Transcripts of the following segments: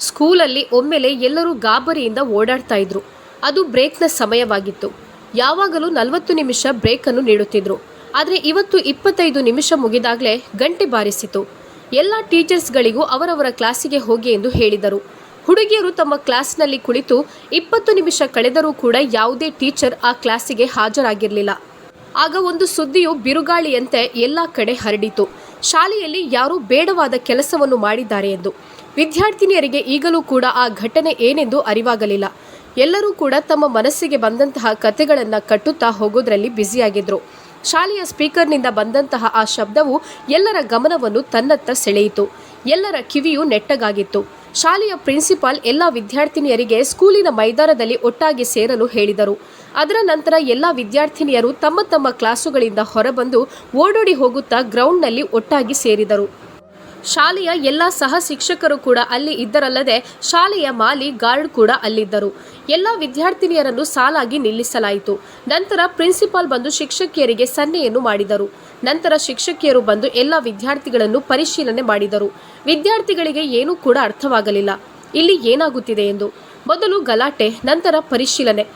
ಸ್ಕೂಲಲ್ಲಿ ಒಮ್ಮೆಲೆ ಎಲ್ಲರೂ ಗಾಬರಿಯಿಂದ ಓಡಾಡ್ತಾ ಇದ್ರು. ಅದು ಬ್ರೇಕ್ನ ಸಮಯವಾಗಿತ್ತು. ಯಾವಾಗಲೂ ನಲವತ್ತು ನಿಮಿಷ ಬ್ರೇಕನ್ನು ನೀಡುತ್ತಿದ್ರು. ಆದರೆ ಇವತ್ತು ಇಪ್ಪತ್ತೈದು ನಿಮಿಷ ಮುಗಿದಾಗಲೇ ಗಂಟೆ ಬಾರಿಸಿತು. ಎಲ್ಲ ಟೀಚರ್ಸ್ಗಳಿಗೂ ಅವರವರ ಕ್ಲಾಸಿಗೆ ಹೋಗಿ ಎಂದು ಹೇಳಿದರು. ಹುಡುಗಿಯರು ತಮ್ಮ ಕ್ಲಾಸ್ನಲ್ಲಿ ಕುಳಿತು ಇಪ್ಪತ್ತು ನಿಮಿಷ ಕಳೆದರೂ ಕೂಡ ಯಾವುದೇ ಟೀಚರ್ ಆ ಕ್ಲಾಸಿಗೆ ಹಾಜರಾಗಿರಲಿಲ್ಲ. ಆಗ ಒಂದು ಸುದ್ದಿಯು ಬಿರುಗಾಳಿಯಂತೆ ಎಲ್ಲ ಕಡೆ ಹರಡಿತು. ಶಾಲೆಯಲ್ಲಿ ಯಾರೂ ಬೇಡವಾದ ಕೆಲಸವನ್ನು ಮಾಡಿದ್ದಾರೆ ಎಂದು. ವಿದ್ಯಾರ್ಥಿನಿಯರಿಗೆ ಈಗಲೂ ಕೂಡ ಆ ಘಟನೆ ಏನೆಂದು ಅರಿವಾಗಲಿಲ್ಲ. ಎಲ್ಲರೂ ಕೂಡ ತಮ್ಮ ಮನಸ್ಸಿಗೆ ಬಂದಂತಹ ಕಥೆಗಳನ್ನು ಕಟ್ಟುತ್ತಾ ಹೋಗೋದ್ರಲ್ಲಿ ಬ್ಯುಸಿಯಾಗಿದ್ರು. ಶಾಲೆಯ ಸ್ಪೀಕರ್ನಿಂದ ಬಂದಂತಹ ಆ ಶಬ್ದವು ಎಲ್ಲರ ಗಮನವನ್ನು ತನ್ನತ್ತ ಸೆಳೆಯಿತು. ಎಲ್ಲರ ಕಿವಿಯು ನೆಟ್ಟಗಾಗಿತ್ತು. ಶಾಲೆಯ ಪ್ರಿನ್ಸಿಪಾಲ್ ಎಲ್ಲ ವಿದ್ಯಾರ್ಥಿನಿಯರಿಗೆ ಸ್ಕೂಲಿನ ಮೈದಾನದಲ್ಲಿ ಒಟ್ಟಾಗಿ ಸೇರಲು ಹೇಳಿದರು. ಅದರ ನಂತರ ಎಲ್ಲ ವಿದ್ಯಾರ್ಥಿನಿಯರು ತಮ್ಮ ತಮ್ಮ ಕ್ಲಾಸುಗಳಿಂದ ಹೊರಬಂದು ಓಡೋಡಿ ಹೋಗುತ್ತಾ ಗ್ರೌಂಡ್ನಲ್ಲಿ ಒಟ್ಟಾಗಿ ಸೇರಿದರು. ಶಾಲೆಯ ಎಲ್ಲ ಸಹ ಶಿಕ್ಷಕರು ಕೂಡ ಅಲ್ಲಿ ಇದ್ದರಲ್ಲದೆ ಶಾಲೆಯ ಮಾಲಿ ಗಾರ್ಡ್ ಕೂಡ ಅಲ್ಲಿದ್ದರು. ಎಲ್ಲ ವಿದ್ಯಾರ್ಥಿನಿಯರನ್ನು ಸಾಲಾಗಿ ನಿಲ್ಲಿಸಲಾಯಿತು. ನಂತರ ಪ್ರಿನ್ಸಿಪಾಲ್ ಬಂದು ಶಿಕ್ಷಕಿಯರಿಗೆ ಸನ್ನೆಯನ್ನು ಮಾಡಿದರು. ನಂತರ ಶಿಕ್ಷಕಿಯರು ಬಂದು ಎಲ್ಲ ವಿದ್ಯಾರ್ಥಿಗಳನ್ನು ಪರಿಶೀಲನೆ ಮಾಡಿದರು. ವಿದ್ಯಾರ್ಥಿಗಳಿಗೆ ಏನೂ ಕೂಡ ಅರ್ಥವಾಗಲಿಲ್ಲ. ಇಲ್ಲಿ ಏನಾಗುತ್ತಿದೆ ಎಂದು. ಮೊದಲು ಗಲಾಟೆ, ನಂತರ ಪರಿಶೀಲನೆ.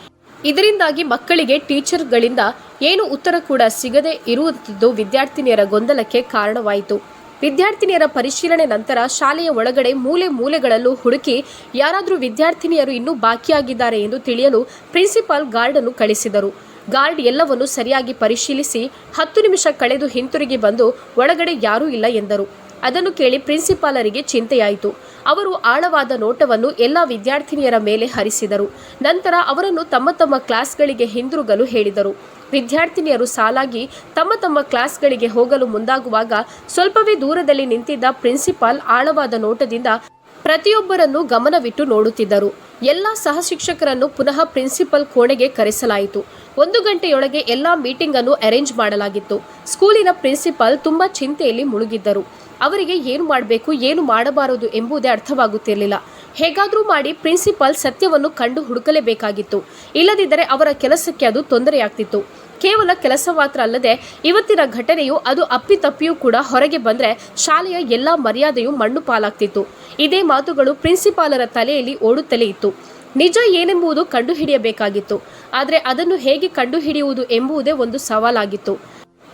ಇದರಿಂದಾಗಿ ಮಕ್ಕಳಿಗೆ ಟೀಚರ್ಗಳಿಂದ ಏನು ಉತ್ತರ ಕೂಡ ಸಿಗದೆ ಇರುವಂಥದ್ದು ವಿದ್ಯಾರ್ಥಿನಿಯರ ಗೊಂದಲಕ್ಕೆ ಕಾರಣವಾಯಿತು. ವಿದ್ಯಾರ್ಥಿನಿಯರ ಪರಿಶೀಲನೆ ನಂತರ ಶಾಲೆಯ ಒಳಗಡೆ ಮೂಲೆ ಮೂಲೆಗಳಲ್ಲೂ ಹುಡುಕಿ ಯಾರಾದರೂ ವಿದ್ಯಾರ್ಥಿನಿಯರು ಇನ್ನೂ ಬಾಕಿಯಾಗಿದ್ದಾರೆ ಎಂದು ತಿಳಿಯಲು ಪ್ರಿನ್ಸಿಪಾಲ್ ಗಾರ್ಡನ್ನು ಕಳಿಸಿದರು. ಗಾರ್ಡ್ ಎಲ್ಲವನ್ನು ಸರಿಯಾಗಿ ಪರಿಶೀಲಿಸಿ ಹತ್ತು ನಿಮಿಷ ಕಳೆದು ಹಿಂತಿರುಗಿ ಬಂದು ಒಳಗಡೆ ಯಾರೂ ಇಲ್ಲ ಎಂದರು. ಅದನ್ನು ಕೇಳಿ ಪ್ರಿನ್ಸಿಪಾಲರಿಗೆ ಚಿಂತೆಯಾಯಿತು. ಅವರು ಆಳವಾದ ನೋಟವನ್ನು ಎಲ್ಲ ವಿದ್ಯಾರ್ಥಿನಿಯರ ಮೇಲೆ ಹರಿಸಿದರು. ನಂತರ ಅವರನ್ನು ತಮ್ಮ ತಮ್ಮ ಕ್ಲಾಸ್ಗಳಿಗೆ ಹಿಂದಿರುಗಲು ಹೇಳಿದರು. ವಿದ್ಯಾರ್ಥಿನಿಯರು ಸಾಲಾಗಿ ತಮ್ಮ ತಮ್ಮ ಕ್ಲಾಸ್ಗಳಿಗೆ ಹೋಗಲು ಮುಂದಾಗುವಾಗ ಸ್ವಲ್ಪವೇ ದೂರದಲ್ಲಿ ನಿಂತಿದ್ದ ಪ್ರಿನ್ಸಿಪಾಲ್ ಆಳವಾದ ನೋಟದಿಂದ ಪ್ರತಿಯೊಬ್ಬರನ್ನು ಗಮನವಿಟ್ಟು ನೋಡುತ್ತಿದ್ದರು. ಎಲ್ಲ ಸಹ ಶಿಕ್ಷಕರನ್ನು ಪುನಃ ಪ್ರಿನ್ಸಿಪಲ್ ಕೋಣೆಗೆ ಕರೆಸಲಾಯಿತು. ಒಂದು ಗಂಟೆಯೊಳಗೆ ಎಲ್ಲ ಮೀಟಿಂಗ್ ಅನ್ನು ಅರೇಂಜ್ ಮಾಡಲಾಗಿತ್ತು. ಸ್ಕೂಲಿನ ಪ್ರಿನ್ಸಿಪಾಲ್ ತುಂಬಾ ಚಿಂತೆಯಲ್ಲಿ ಮುಳುಗಿದ್ದರು. ಅವರಿಗೆ ಏನು ಮಾಡಬೇಕು, ಏನು ಮಾಡಬಾರದು ಎಂಬುದೇ ಅರ್ಥವಾಗುತ್ತಿರಲಿಲ್ಲ. ಹೇಗಾದರೂ ಮಾಡಿ ಪ್ರಿನ್ಸಿಪಾಲ್ ಸತ್ಯವನ್ನು ಕಂಡು ಹುಡುಕಲೇಬೇಕಾಗಿತ್ತು. ಇಲ್ಲದಿದ್ದರೆ ಅವರ ಕೆಲಸಕ್ಕೆ ಅದು ತೊಂದರೆಯಾಗ್ತಿತ್ತು. ಕೇವಲ ಕೆಲಸ ಮಾತ್ರ ಅಲ್ಲದೆ ಇವತ್ತಿನ ಘಟನೆಯು ಅದು ಅಪ್ಪಿತಪ್ಪಿಯೂ ಕೂಡ ಹೊರಗೆ ಬಂದರೆ ಶಾಲೆಯ ಎಲ್ಲ ಮರ್ಯಾದೆಯೂ ಮಣ್ಣು ಪಾಲಾಗ್ತಿತ್ತು. ಇದೇ ಮಾತುಗಳು ಪ್ರಿನ್ಸಿಪಾಲರ ತಲೆಯಲ್ಲಿ ಓಡುತ್ತಲೇ ಇತ್ತು. ನಿಜ ಏನೆಂಬುದು ಕಂಡುಹಿಡಿಯಬೇಕಾಗಿತ್ತು. ಆದರೆ ಅದನ್ನು ಹೇಗೆ ಕಂಡುಹಿಡಿಯುವುದು ಎಂಬುದೇ ಒಂದು ಸವಾಲಾಗಿತ್ತು.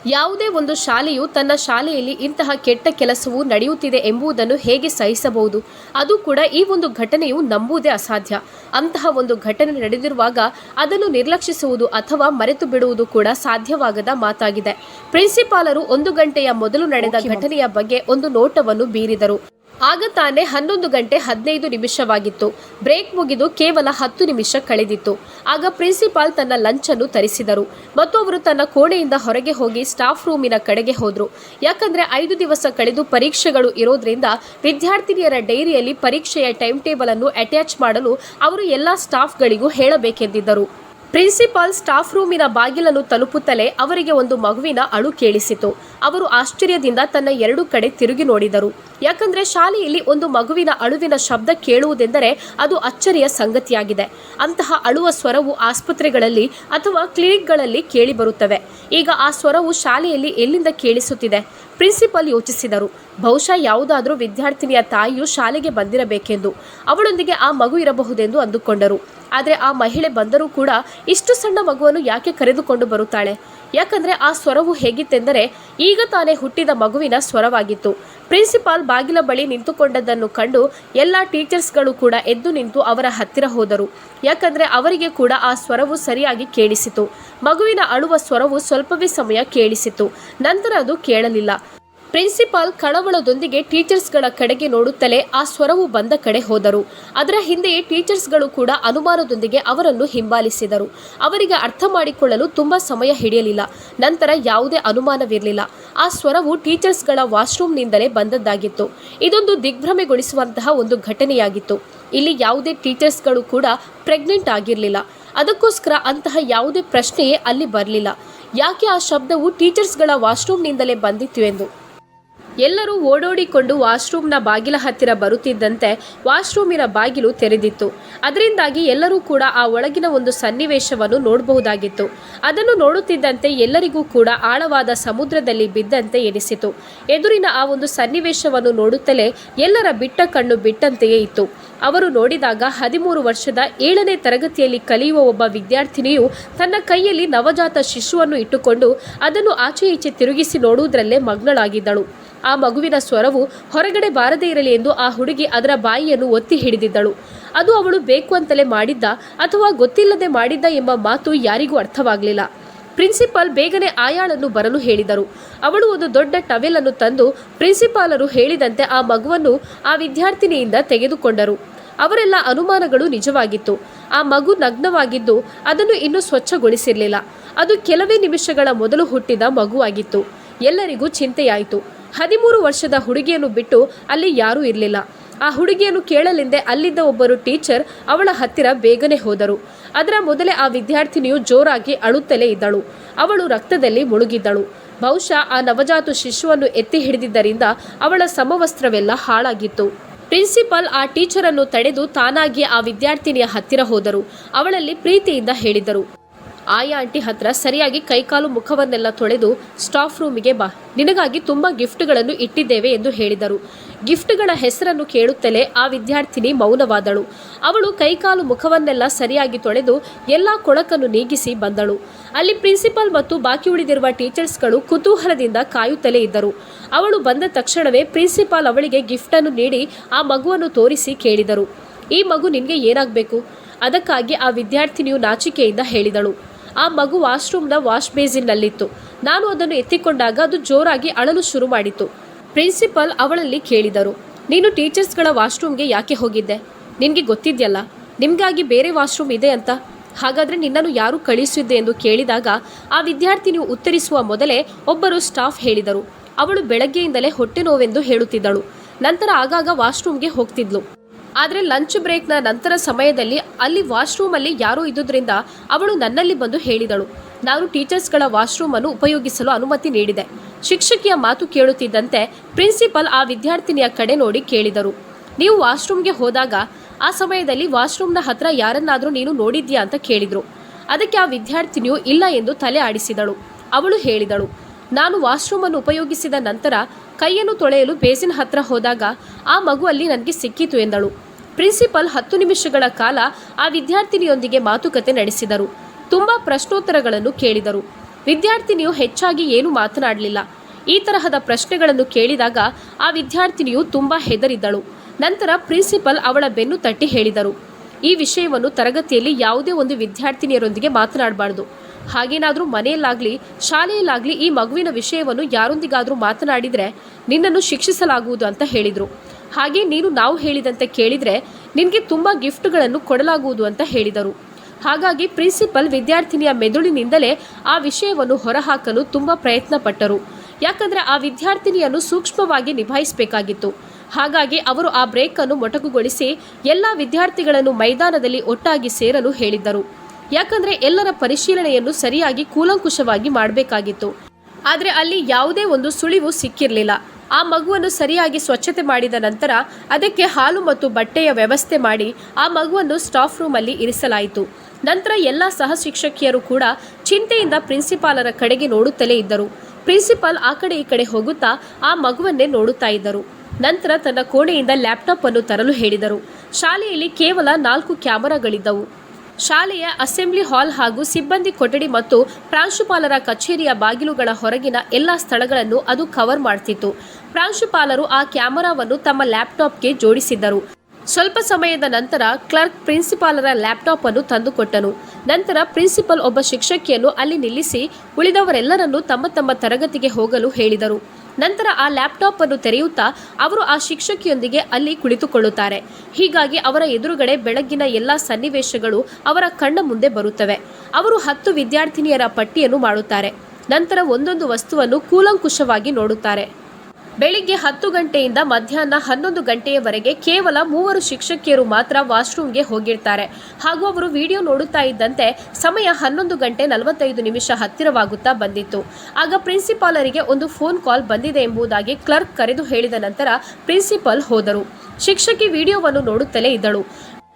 ಯಾವುದೇ ಒಂದು ಶಾಲೆಯು ತನ್ನ ಶಾಲೆಯಲ್ಲಿ ಇಂತಹ ಕೆಟ್ಟ ಕೆಲಸವು ನಡೆಯುತ್ತಿದೆ ಎಂಬುದನ್ನು ಹೇಗೆ ಸಹಿಸಬಹುದು? ಅದು ಕೂಡ ಈ ಒಂದು ಘಟನೆಯು ನಂಬುವುದೇ ಅಸಾಧ್ಯ. ಅಂತಹ ಒಂದು ಘಟನೆ ನಡೆದಿರುವಾಗ ಅದನ್ನು ನಿರ್ಲಕ್ಷಿಸುವುದು ಅಥವಾ ಮರೆತು ಬಿಡುವುದು ಕೂಡ ಸಾಧ್ಯವಾಗದ ಮಾತಾಗಿದೆ. ಪ್ರಿನ್ಸಿಪಾಲರು ಒಂದು ಗಂಟೆಯ ಮೊದಲು ನಡೆದ ಘಟನೆಯ ಬಗ್ಗೆ ಒಂದು ನೋಟವನ್ನು ಬೀರಿದರು. ಆಗ ತಾನೇ ಹನ್ನೊಂದು ಗಂಟೆ ಹದಿನೈದು ನಿಮಿಷವಾಗಿತ್ತು. ಬ್ರೇಕ್ ಮುಗಿದು ಕೇವಲ ಹತ್ತು ನಿಮಿಷ ಕಳೆದಿತ್ತು. ಆಗ ಪ್ರಿನ್ಸಿಪಾಲ್ ತನ್ನ ಲಂಚ್ ಅನ್ನು ತರಿಸಿದರು. ಮತ್ತು ಅವರು ತನ್ನ ಕೋಣೆಯಿಂದ ಹೊರಗೆ ಹೋಗಿ ಸ್ಟಾಫ್ ರೂಮಿನ ಕಡೆಗೆ ಹೋದರು. ಯಾಕಂದ್ರೆ ಐದು ದಿವಸ ಕಳೆದು ಪರೀಕ್ಷೆಗಳು ಇರೋದ್ರಿಂದ ವಿದ್ಯಾರ್ಥಿನಿಯರ ಡೈರಿಯಲ್ಲಿ ಪರೀಕ್ಷೆಯ ಟೈಮ್ ಟೇಬಲ್ ಅನ್ನು ಅಟ್ಯಾಚ್ ಮಾಡಲು ಅವರು ಎಲ್ಲ ಸ್ಟಾಫ್ಗಳಿಗೂ ಹೇಳಬೇಕೆಂದಿದ್ದರು. ಪ್ರಿನ್ಸಿಪಾಲ್ ಸ್ಟಾಫ್ ರೂಮಿನ ಬಾಗಿಲನ್ನು ತಲುಪುತ್ತಲೇ ಅವರಿಗೆ ಒಂದು ಮಗುವಿನ ಅಳು ಕೇಳಿಸಿತು. ಅವರು ಆಶ್ಚರ್ಯದಿಂದ ತನ್ನ ಎರಡು ಕಡೆ ತಿರುಗಿ ನೋಡಿದರು. ಯಾಕಂದ್ರೆ ಶಾಲೆಯಲ್ಲಿ ಒಂದು ಮಗುವಿನ ಅಳುವಿನ ಶಬ್ದ ಕೇಳುವುದೆಂದರೆ ಅದು ಅಚ್ಚರಿಯ ಸಂಗತಿಯಾಗಿದೆ. ಅಂತಹ ಅಳುವ ಸ್ವರವು ಆಸ್ಪತ್ರೆಗಳಲ್ಲಿ ಅಥವಾ ಕ್ಲಿನಿಕ್ಗಳಲ್ಲಿ ಕೇಳಿಬರುತ್ತವೆ. ಈಗ ಆ ಸ್ವರವು ಶಾಲೆಯಲ್ಲಿ ಎಲ್ಲಿಂದ ಕೇಳಿಸುತ್ತಿದೆ? ಪ್ರಿನ್ಸಿಪಲ್ ಯೋಚಿಸಿದರು. ಬಹುಶಃ ಯಾವುದಾದರೂ ವಿದ್ಯಾರ್ಥಿನಿಯ ತಾಯಿಯು ಶಾಲೆಗೆ ಬಂದಿರಬೇಕೆಂದು. ಅವಳೊಂದಿಗೆ ಆ ಮಗು ಇರಬಹುದೆಂದು ಅಂದುಕೊಂಡರು. ಆದರೆ ಆ ಮಹಿಳೆ ಬಂದರೂ ಕೂಡ ಇಷ್ಟು ಸಣ್ಣ ಮಗುವನ್ನು ಯಾಕೆ ಕರೆದುಕೊಂಡು ಬರುತ್ತಾಳೆ? ಯಾಕಂದರೆ ಆ ಸ್ವರವು ಹೇಗಿತ್ತೆಂದರೆ ಈಗ ತಾನೇ ಹುಟ್ಟಿದ ಮಗುವಿನ ಸ್ವರವಾಗಿತ್ತು. ಪ್ರಿನ್ಸಿಪಾಲ್ ಬಾಗಿಲ ಬಳಿ ನಿಂತುಕೊಂಡದ್ದನ್ನು ಕಂಡು ಎಲ್ಲ ಟೀಚರ್ಸ್ಗಳು ಕೂಡ ಎದ್ದು ನಿಂತು ಅವರ ಹತ್ತಿರ ಹೋದರು. ಯಾಕಂದರೆ ಅವರಿಗೆ ಕೂಡ ಆ ಸ್ವರವು ಸರಿಯಾಗಿ ಕೇಳಿಸಿತು. ಮಗುವಿನ ಅಳುವ ಸ್ವರವು ಸ್ವಲ್ಪವೇ ಸಮಯ ಕೇಳಿಸಿತು. ನಂತರ ಅದು ಕೇಳಲಿಲ್ಲ. ಪ್ರಿನ್ಸಿಪಾಲ್ ಕಳವಳದೊಂದಿಗೆ ಟೀಚರ್ಸ್ಗಳ ಕಡೆಗೆ ನೋಡುತ್ತಲೇ ಆ ಸ್ವರವು ಬಂದ ಕಡೆ ಹೋದರು. ಅದರ ಹಿಂದೆಯೇ ಟೀಚರ್ಸ್ಗಳು ಕೂಡ ಅನುಮಾನದೊಂದಿಗೆ ಅವರನ್ನು ಹಿಂಬಾಲಿಸಿದರು. ಅವರಿಗೆ ಅರ್ಥ ಮಾಡಿಕೊಳ್ಳಲು ತುಂಬಾ ಸಮಯ ಹಿಡಿಯಲಿಲ್ಲ. ನಂತರ ಯಾವುದೇ ಅನುಮಾನವಿರಲಿಲ್ಲ. ಆ ಸ್ವರವು ಟೀಚರ್ಸ್ಗಳ ವಾಶ್ರೂಮ್ನಿಂದಲೇ ಬಂದದ್ದಾಗಿತ್ತು. ಇದೊಂದು ದಿಗ್ಭ್ರಮೆಗೊಳಿಸುವಂತಹ ಒಂದು ಘಟನೆಯಾಗಿತ್ತು. ಇಲ್ಲಿ ಯಾವುದೇ ಟೀಚರ್ಸ್ಗಳು ಕೂಡ ಪ್ರೆಗ್ನೆಂಟ್ ಆಗಿರಲಿಲ್ಲ. ಅದಕ್ಕೋಸ್ಕರ ಅಂತಹ ಯಾವುದೇ ಪ್ರಶ್ನೆಯೇ ಅಲ್ಲಿ ಬರಲಿಲ್ಲ. ಯಾಕೆ ಆ ಶಬ್ದವು ಟೀಚರ್ಸ್ಗಳ ವಾಶ್ರೂಮ್ನಿಂದಲೇ ಬಂದಿತ್ತು ಎಂದು? ಎಲ್ಲರೂ ಓಡೋಡಿಕೊಂಡು ವಾಶ್ರೂಮ್ನ ಬಾಗಿಲ ಹತ್ತಿರ ಬರುತ್ತಿದ್ದಂತೆ ವಾಶ್ರೂಮಿನ ಬಾಗಿಲು ತೆರೆದಿತ್ತು. ಅದರಿಂದಾಗಿ ಎಲ್ಲರೂ ಕೂಡ ಆ ಒಳಗಿನ ಒಂದು ಸನ್ನಿವೇಶವನ್ನು ನೋಡಬಹುದಾಗಿತ್ತು. ಅದನ್ನು ನೋಡುತ್ತಿದ್ದಂತೆ ಎಲ್ಲರಿಗೂ ಕೂಡ ಆಳವಾದ ಸಮುದ್ರದಲ್ಲಿ ಬಿದ್ದಂತೆ ಎನಿಸಿತು. ಎದುರಿನ ಆ ಒಂದು ಸನ್ನಿವೇಶವನ್ನು ನೋಡುತ್ತಲೇ ಎಲ್ಲರ ಬಿಟ್ಟ ಕಣ್ಣು ಬಿಟ್ಟಂತೆಯೇ ಇತ್ತು. ಅವರು ನೋಡಿದಾಗ ಹದಿಮೂರು ವರ್ಷದ ಏಳನೇ ತರಗತಿಯಲ್ಲಿ ಕಲಿಯುವ ಒಬ್ಬ ವಿದ್ಯಾರ್ಥಿನಿಯು ತನ್ನ ಕೈಯಲ್ಲಿ ನವಜಾತ ಶಿಶುವನ್ನು ಇಟ್ಟುಕೊಂಡು ಅದನ್ನು ಆಚೆ ಈಚೆ ತಿರುಗಿಸಿ ನೋಡುವುದರಲ್ಲೇ ಮಗ್ನಳಾಗಿದ್ದಳು. ಆ ಮಗುವಿನ ಸ್ವರವು ಹೊರಗಡೆ ಬಾರದೇ ಇರಲಿ ಎಂದು ಆ ಹುಡುಗಿ ಅದರ ಬಾಯಿಯನ್ನು ಒತ್ತಿ ಹಿಡಿದಿದ್ದಳು. ಅದು ಅವಳು ಬೇಕು ಅಂತಲೇ ಮಾಡಿದ್ದ ಅಥವಾ ಗೊತ್ತಿಲ್ಲದೆ ಮಾಡಿದ್ದ ಎಂಬ ಮಾತು ಯಾರಿಗೂ ಅರ್ಥವಾಗಲಿಲ್ಲ. ಪ್ರಿನ್ಸಿಪಾಲ್ ಬೇಗನೆ ಆಯಾಳನ್ನು ಬರಲು ಹೇಳಿದರು. ಅವಳು ಒಂದು ದೊಡ್ಡ ಟವೆಲ್ ಅನ್ನು ತಂದು ಪ್ರಿನ್ಸಿಪಾಲರು ಹೇಳಿದಂತೆ ಆ ಮಗುವನ್ನು ಆ ವಿದ್ಯಾರ್ಥಿನಿಯಿಂದ ತೆಗೆದುಕೊಂಡರು. ಅವರೆಲ್ಲ ಅನುಮಾನಗಳು ನಿಜವಾಗಿತ್ತು. ಆ ಮಗು ನಗ್ನವಾಗಿದ್ದು ಅದನ್ನು ಇನ್ನೂ ಸ್ವಚ್ಛಗೊಳಿಸಿರಲಿಲ್ಲ. ಅದು ಕೆಲವೇ ನಿಮಿಷಗಳ ಮೊದಲು ಹುಟ್ಟಿದ ಮಗುವಾಗಿತ್ತು. ಎಲ್ಲರಿಗೂ ಚಿಂತೆಯಾಯಿತು. ಹದಿಮೂರು ವರ್ಷದ ಹುಡುಗಿಯನ್ನು ಬಿಟ್ಟು ಅಲ್ಲಿ ಯಾರೂ ಇರಲಿಲ್ಲ. ಆ ಹುಡುಗಿಯನ್ನು ಕೇಳಲೆಂದೇ ಅಲ್ಲಿದ್ದ ಒಬ್ಬರು ಟೀಚರ್ ಅವಳ ಹತ್ತಿರ ಬೇಗನೆ ಹೋದರು. ಅದರ ಮೊದಲೇ ಆ ವಿದ್ಯಾರ್ಥಿನಿಯು ಜೋರಾಗಿ ಅಳುತ್ತಲೇ ಇದ್ದಳು. ಅವಳು ರಕ್ತದಲ್ಲಿ ಮುಳುಗಿದ್ದಳು. ಬಹುಶಃ ಆ ನವಜಾತ ಶಿಶುವನ್ನು ಎತ್ತಿ ಹಿಡಿದಿದ್ದರಿಂದ ಅವಳ ಸಮವಸ್ತ್ರವೆಲ್ಲ ಹಾಳಾಗಿತ್ತು. ಪ್ರಿನ್ಸಿಪಲ್ ಆ ಟೀಚರನ್ನು ತಡೆದು ತಾನಾಗಿ ಆ ವಿದ್ಯಾರ್ಥಿನಿಯ ಹತ್ತಿರ ಹೋದರು. ಅವಳಲ್ಲಿ ಪ್ರೀತಿಯಿಂದ ಹೇಳಿದರು. ಆಯಾ ಆಂಟಿ ಹತ್ರ ಸರಿಯಾಗಿ ಕೈಕಾಲು ಮುಖವನ್ನೆಲ್ಲ ತೊಳೆದು ಸ್ಟಾಫ್ ರೂಮಿಗೆ ಬಾ. ನಿನಗಾಗಿ ತುಂಬ ಗಿಫ್ಟ್ಗಳನ್ನು ಇಟ್ಟಿದ್ದೇವೆ ಎಂದು ಹೇಳಿದರು. ಗಿಫ್ಟ್ಗಳ ಹೆಸರನ್ನು ಕೇಳುತ್ತಲೇ ಆ ವಿದ್ಯಾರ್ಥಿನಿ ಮೌನವಾದಳು. ಅವಳು ಕೈಕಾಲು ಮುಖವನ್ನೆಲ್ಲ ಸರಿಯಾಗಿ ತೊಳೆದು ಎಲ್ಲ ಕೊಳಕನ್ನು ನೀಗಿಸಿ ಬಂದಳು. ಅಲ್ಲಿ ಪ್ರಿನ್ಸಿಪಾಲ್ ಮತ್ತು ಬಾಕಿ ಉಳಿದಿರುವ ಟೀಚರ್ಸ್ಗಳು ಕುತೂಹಲದಿಂದ ಕಾಯುತ್ತಲೇ ಇದ್ದರು. ಅವಳು ಬಂದ ತಕ್ಷಣವೇ ಪ್ರಿನ್ಸಿಪಾಲ್ ಅವಳಿಗೆ ಗಿಫ್ಟನ್ನು ನೀಡಿ ಆ ಮಗುವನ್ನು ತೋರಿಸಿ ಕೇಳಿದರು. ಈ ಮಗು ನಿನಗೆ ಏನಾಗಬೇಕು? ಅದಕ್ಕಾಗಿ ಆ ವಿದ್ಯಾರ್ಥಿನಿಯು ನಾಚಿಕೆಯಿಂದ ಹೇಳಿದಳು. ಆ ಮಗು ವಾಶ್ರೂಮ್ನ ವಾಶ್ ಬೇಸಿನ್ನಲ್ಲಿತ್ತು. ನಾನು ಅದನ್ನು ಎತ್ತಿಕೊಂಡಾಗ ಅದು ಜೋರಾಗಿ ಅಳಲು ಶುರು ಮಾಡಿತು. ಪ್ರಿನ್ಸಿಪಲ್ ಅವಳಲ್ಲಿ ಕೇಳಿದರು, ನೀನು ಟೀಚರ್ಸ್ಗಳ ವಾಶ್ರೂಮ್ಗೆ ಯಾಕೆ ಹೋಗಿದ್ದೆ? ನಿನಗೆ ಗೊತ್ತಿದೆಯಲ್ಲ, ನಿಮಗಾಗಿ ಬೇರೆ ವಾಶ್ರೂಮ್ ಇದೆ ಅಂತ? ಹಾಗಾದರೆ ನಿನ್ನನ್ನು ಯಾರು ಕಳಿಸಿದ್ದೆ ಎಂದು ಕೇಳಿದಾಗ ಆ ವಿದ್ಯಾರ್ಥಿನಿಯು ಉತ್ತರಿಸುವ ಮೊದಲೇ ಒಬ್ಬರು ಸ್ಟಾಫ್ ಹೇಳಿದರು. ಅವಳು ಬೆಳಗ್ಗೆಯಿಂದಲೇ ಹೊಟ್ಟೆ ನೋವೆಂದು ಹೇಳುತ್ತಿದ್ದಳು. ನಂತರ ಆಗಾಗ ವಾಶ್ರೂಮ್ಗೆ ಹೋಗ್ತಿದ್ಲು. ಆದರೆ ಲಂಚ್ ಬ್ರೇಕ್ನ ನಂತರ ಸಮಯದಲ್ಲಿ ಅಲ್ಲಿ ವಾಶ್ರೂಮಲ್ಲಿ ಯಾರೋ ಇದ್ದುದರಿಂದ ಅವಳು ನನ್ನಲ್ಲಿ ಬಂದು ಹೇಳಿದಳು. ನಾನು ಟೀಚರ್ಸ್ಗಳ ವಾಶ್ರೂಮನ್ನು ಉಪಯೋಗಿಸಲು ಅನುಮತಿ ನೀಡಿದೆ. ಶಿಕ್ಷಕಿಯ ಮಾತು ಕೇಳುತ್ತಿದ್ದಂತೆ ಪ್ರಿನ್ಸಿಪಲ್ ಆ ವಿದ್ಯಾರ್ಥಿನಿಯ ಕಡೆ ನೋಡಿ ಕೇಳಿದರು. ನೀವು ವಾಶ್ರೂಮ್ಗೆ ಹೋದಾಗ ಆ ಸಮಯದಲ್ಲಿ ವಾಶ್ರೂಮ್ನ ಹತ್ರ ಯಾರನ್ನಾದರೂ ನೀನು ನೋಡಿದ್ಯಾ ಅಂತ ಕೇಳಿದರು. ಅದಕ್ಕೆ ಆ ವಿದ್ಯಾರ್ಥಿನಿಯು ಇಲ್ಲ ಎಂದು ತಲೆ ಆಡಿಸಿದಳು. ಅವಳು ಹೇಳಿದಳು, ನಾನು ವಾಶ್ರೂಮನ್ನು ಉಪಯೋಗಿಸಿದ ನಂತರ ಕೈಯನ್ನು ತೊಳೆಯಲು ಬೇಸಿನ್ ಹತ್ರ ಹೋದಾಗ ಆ ಮಗುವಲ್ಲಿ ನನಗೆ ಸಿಕ್ಕಿತು ಎಂದಳು. ಪ್ರಿನ್ಸಿಪಲ್ ಹತ್ತು ನಿಮಿಷಗಳ ಕಾಲ ಆ ವಿದ್ಯಾರ್ಥಿನಿಯೊಂದಿಗೆ ಮಾತುಕತೆ ನಡೆಸಿದರು. ತುಂಬ ಪ್ರಶ್ನೋತ್ತರಗಳನ್ನು ಕೇಳಿದರು. ವಿದ್ಯಾರ್ಥಿನಿಯು ಹೆಚ್ಚಾಗಿ ಏನೂ ಮಾತನಾಡಲಿಲ್ಲ. ಈ ತರಹದ ಪ್ರಶ್ನೆಗಳನ್ನು ಕೇಳಿದಾಗ ಆ ವಿದ್ಯಾರ್ಥಿನಿಯು ತುಂಬ ಹೆದರಿದ್ದಳು. ನಂತರ ಪ್ರಿನ್ಸಿಪಲ್ ಅವಳ ಬೆನ್ನು ತಟ್ಟಿ ಹೇಳಿದರು. ಈ ವಿಷಯವನ್ನು ತರಗತಿಯಲ್ಲಿ ಯಾವುದೇ ಒಂದು ವಿದ್ಯಾರ್ಥಿನಿಯರೊಂದಿಗೆ ಮಾತನಾಡಬಾರ್ದು. ಹಾಗೇನಾದರೂ ಮನೆಯಲ್ಲಾಗಲಿ, ಶಾಲೆಯಲ್ಲಾಗಲಿ ಈ ಮಗುವಿನ ವಿಷಯವನ್ನು ಯಾರೊಂದಿಗಾದರೂ ಮಾತನಾಡಿದರೆ ನಿನ್ನನ್ನು ಶಿಕ್ಷಿಸಲಾಗುವುದು ಅಂತ ಹೇಳಿದರು. ಹಾಗೆ ನೀನು ನಾವು ಹೇಳಿದಂತೆ ಕೇಳಿದರೆ ನಿನಗೆ ತುಂಬ ಗಿಫ್ಟ್ಗಳನ್ನು ಕೊಡಲಾಗುವುದು ಅಂತ ಹೇಳಿದರು. ಹಾಗಾಗಿ ಪ್ರಿನ್ಸಿಪಲ್ ವಿದ್ಯಾರ್ಥಿನಿಯ ಮೆದುಳಿನಿಂದಲೇ ಆ ವಿಷಯವನ್ನು ಹೊರಹಾಕಲು ತುಂಬ ಪ್ರಯತ್ನ ಪಟ್ಟರು ಯಾಕಂದರೆ ಆ ವಿದ್ಯಾರ್ಥಿನಿಯನ್ನು ಸೂಕ್ಷ್ಮವಾಗಿ ನಿಭಾಯಿಸಬೇಕಾಗಿತ್ತು. ಹಾಗಾಗಿ ಅವರು ಆ ಬ್ರೇಕನ್ನು ಮೊಟಕುಗೊಳಿಸಿ ಎಲ್ಲ ವಿದ್ಯಾರ್ಥಿಗಳನ್ನು ಮೈದಾನದಲ್ಲಿ ಒಟ್ಟಾಗಿ ಸೇರಲು ಹೇಳಿದ್ದರು. ಯಾಕಂದರೆ ಎಲ್ಲರ ಪರಿಶೀಲನೆಯನ್ನು ಸರಿಯಾಗಿ ಕೂಲಂಕುಷವಾಗಿ ಮಾಡಬೇಕಾಗಿತ್ತು. ಆದರೆ ಅಲ್ಲಿ ಯಾವುದೇ ಒಂದು ಸುಳಿವು ಸಿಕ್ಕಿರಲಿಲ್ಲ. ಆ ಮಗುವನ್ನು ಸರಿಯಾಗಿ ಸ್ವಚ್ಛತೆ ಮಾಡಿದ ನಂತರ ಅದಕ್ಕೆ ಹಾಲು ಮತ್ತು ಬಟ್ಟೆಯ ವ್ಯವಸ್ಥೆ ಮಾಡಿ ಆ ಮಗುವನ್ನು ಸ್ಟಾಫ್ ರೂಮಲ್ಲಿ ಇರಿಸಲಾಯಿತು. ನಂತರ ಎಲ್ಲ ಸಹ ಶಿಕ್ಷಕಿಯರು ಕೂಡ ಚಿಂತೆಯಿಂದ ಪ್ರಿನ್ಸಿಪಾಲರ ಕಡೆಗೆ ನೋಡುತ್ತಲೇ ಇದ್ದರು. ಪ್ರಿನ್ಸಿಪಾಲ್ ಆ ಕಡೆ ಈ ಕಡೆ ಹೋಗುತ್ತಾ ಆ ಮಗುವನ್ನೇ ನೋಡುತ್ತಾ ಇದ್ದರು. ನಂತರ ತನ್ನ ಕೋಣೆಯಿಂದ ಲ್ಯಾಪ್ಟಾಪ್ ಅನ್ನು ತರಲು ಹೇಳಿದರು. ಶಾಲೆಯಲ್ಲಿ ಕೇವಲ ನಾಲ್ಕು ಕ್ಯಾಮರಾಗಳಿದ್ದವು. ಶಾಲೆಯ ಅಸೆಂಬ್ಲಿ ಹಾಲ್ ಹಾಗೂ ಸಿಬ್ಬಂದಿ ಕೊಠಡಿ ಮತ್ತು ಪ್ರಾಂಶುಪಾಲರ ಕಚೇರಿಯ ಬಾಗಿಲುಗಳ ಹೊರಗಿನ ಎಲ್ಲ ಸ್ಥಳಗಳನ್ನು ಅದು ಕವರ್ ಮಾಡ್ತಿತ್ತು. ಪ್ರಾಂಶುಪಾಲರು ಆ ಕ್ಯಾಮರಾವನ್ನು ತಮ್ಮ ಲ್ಯಾಪ್ಟಾಪ್ಗೆ ಜೋಡಿಸಿದ್ದರು. ಸ್ವಲ್ಪ ಸಮಯದ ನಂತರ ಕ್ಲರ್ಕ್ ಪ್ರಿನ್ಸಿಪಾಲರ ಲ್ಯಾಪ್ಟಾಪ್ ಅನ್ನು ತಂದುಕೊಟ್ಟನು. ನಂತರ ಪ್ರಿನ್ಸಿಪಲ್ ಒಬ್ಬ ಶಿಕ್ಷಕಿಯನ್ನು ಅಲ್ಲಿ ನಿಲ್ಲಿಸಿ ಉಳಿದವರೆಲ್ಲರನ್ನೂ ತಮ್ಮ ತಮ್ಮ ತರಗತಿಗೆ ಹೋಗಲು ಹೇಳಿದರು. ನಂತರ ಆ ಲ್ಯಾಪ್ಟಾಪ್ ಅನ್ನು ತೆರೆಯುತ್ತಾ ಅವರು ಆ ಶಿಕ್ಷಕಿಯೊಂದಿಗೆ ಅಲ್ಲಿ ಕುಳಿತುಕೊಳ್ಳುತ್ತಾರೆ. ಹೀಗಾಗಿ ಅವರ ಎದುರುಗಡೆ ಬೆಳಗ್ಗಿನ ಎಲ್ಲ ಸನ್ನಿವೇಶಗಳು ಅವರ ಕಣ್ಣ ಮುಂದೆ ಬರುತ್ತವೆ. ಅವರು ಹತ್ತು ವಿದ್ಯಾರ್ಥಿನಿಯರ ಪಟ್ಟಿಯನ್ನು ಮಾಡುತ್ತಾರೆ. ನಂತರ ಒಂದೊಂದು ವಸ್ತುವನ್ನು ಕೂಲಂಕುಷವಾಗಿ ನೋಡುತ್ತಾರೆ. ಬೆಳಿಗ್ಗೆ ಹತ್ತು ಗಂಟೆಯಿಂದ ಮಧ್ಯಾಹ್ನ ಹನ್ನೊಂದು ಗಂಟೆಯವರೆಗೆ ಕೇವಲ ಮೂವರು ಶಿಕ್ಷಕಿಯರು ಮಾತ್ರ ವಾಶ್ರೂಮ್ಗೆ ಹೋಗಿರ್ತಾರೆ. ಹಾಗೂ ಅವರು ವಿಡಿಯೋ ನೋಡುತ್ತಾ ಇದ್ದಂತೆ ಸಮಯ ಹನ್ನೊಂದು ಗಂಟೆ ನಲವತ್ತೈದು ನಿಮಿಷ ಹತ್ತಿರವಾಗುತ್ತಾ ಬಂದಿತ್ತು. ಆಗ ಪ್ರಿನ್ಸಿಪಾಲರಿಗೆ ಒಂದು ಫೋನ್ ಕಾಲ್ ಬಂದಿದೆ ಎಂಬುದಾಗಿ ಕ್ಲರ್ಕ್ ಕರೆದು ಹೇಳಿದ ನಂತರ ಪ್ರಿನ್ಸಿಪಾಲ್ ಹೋದರು. ಶಿಕ್ಷಕಿ ವಿಡಿಯೋವನ್ನು ನೋಡುತ್ತಲೇ ಇದ್ದಳು.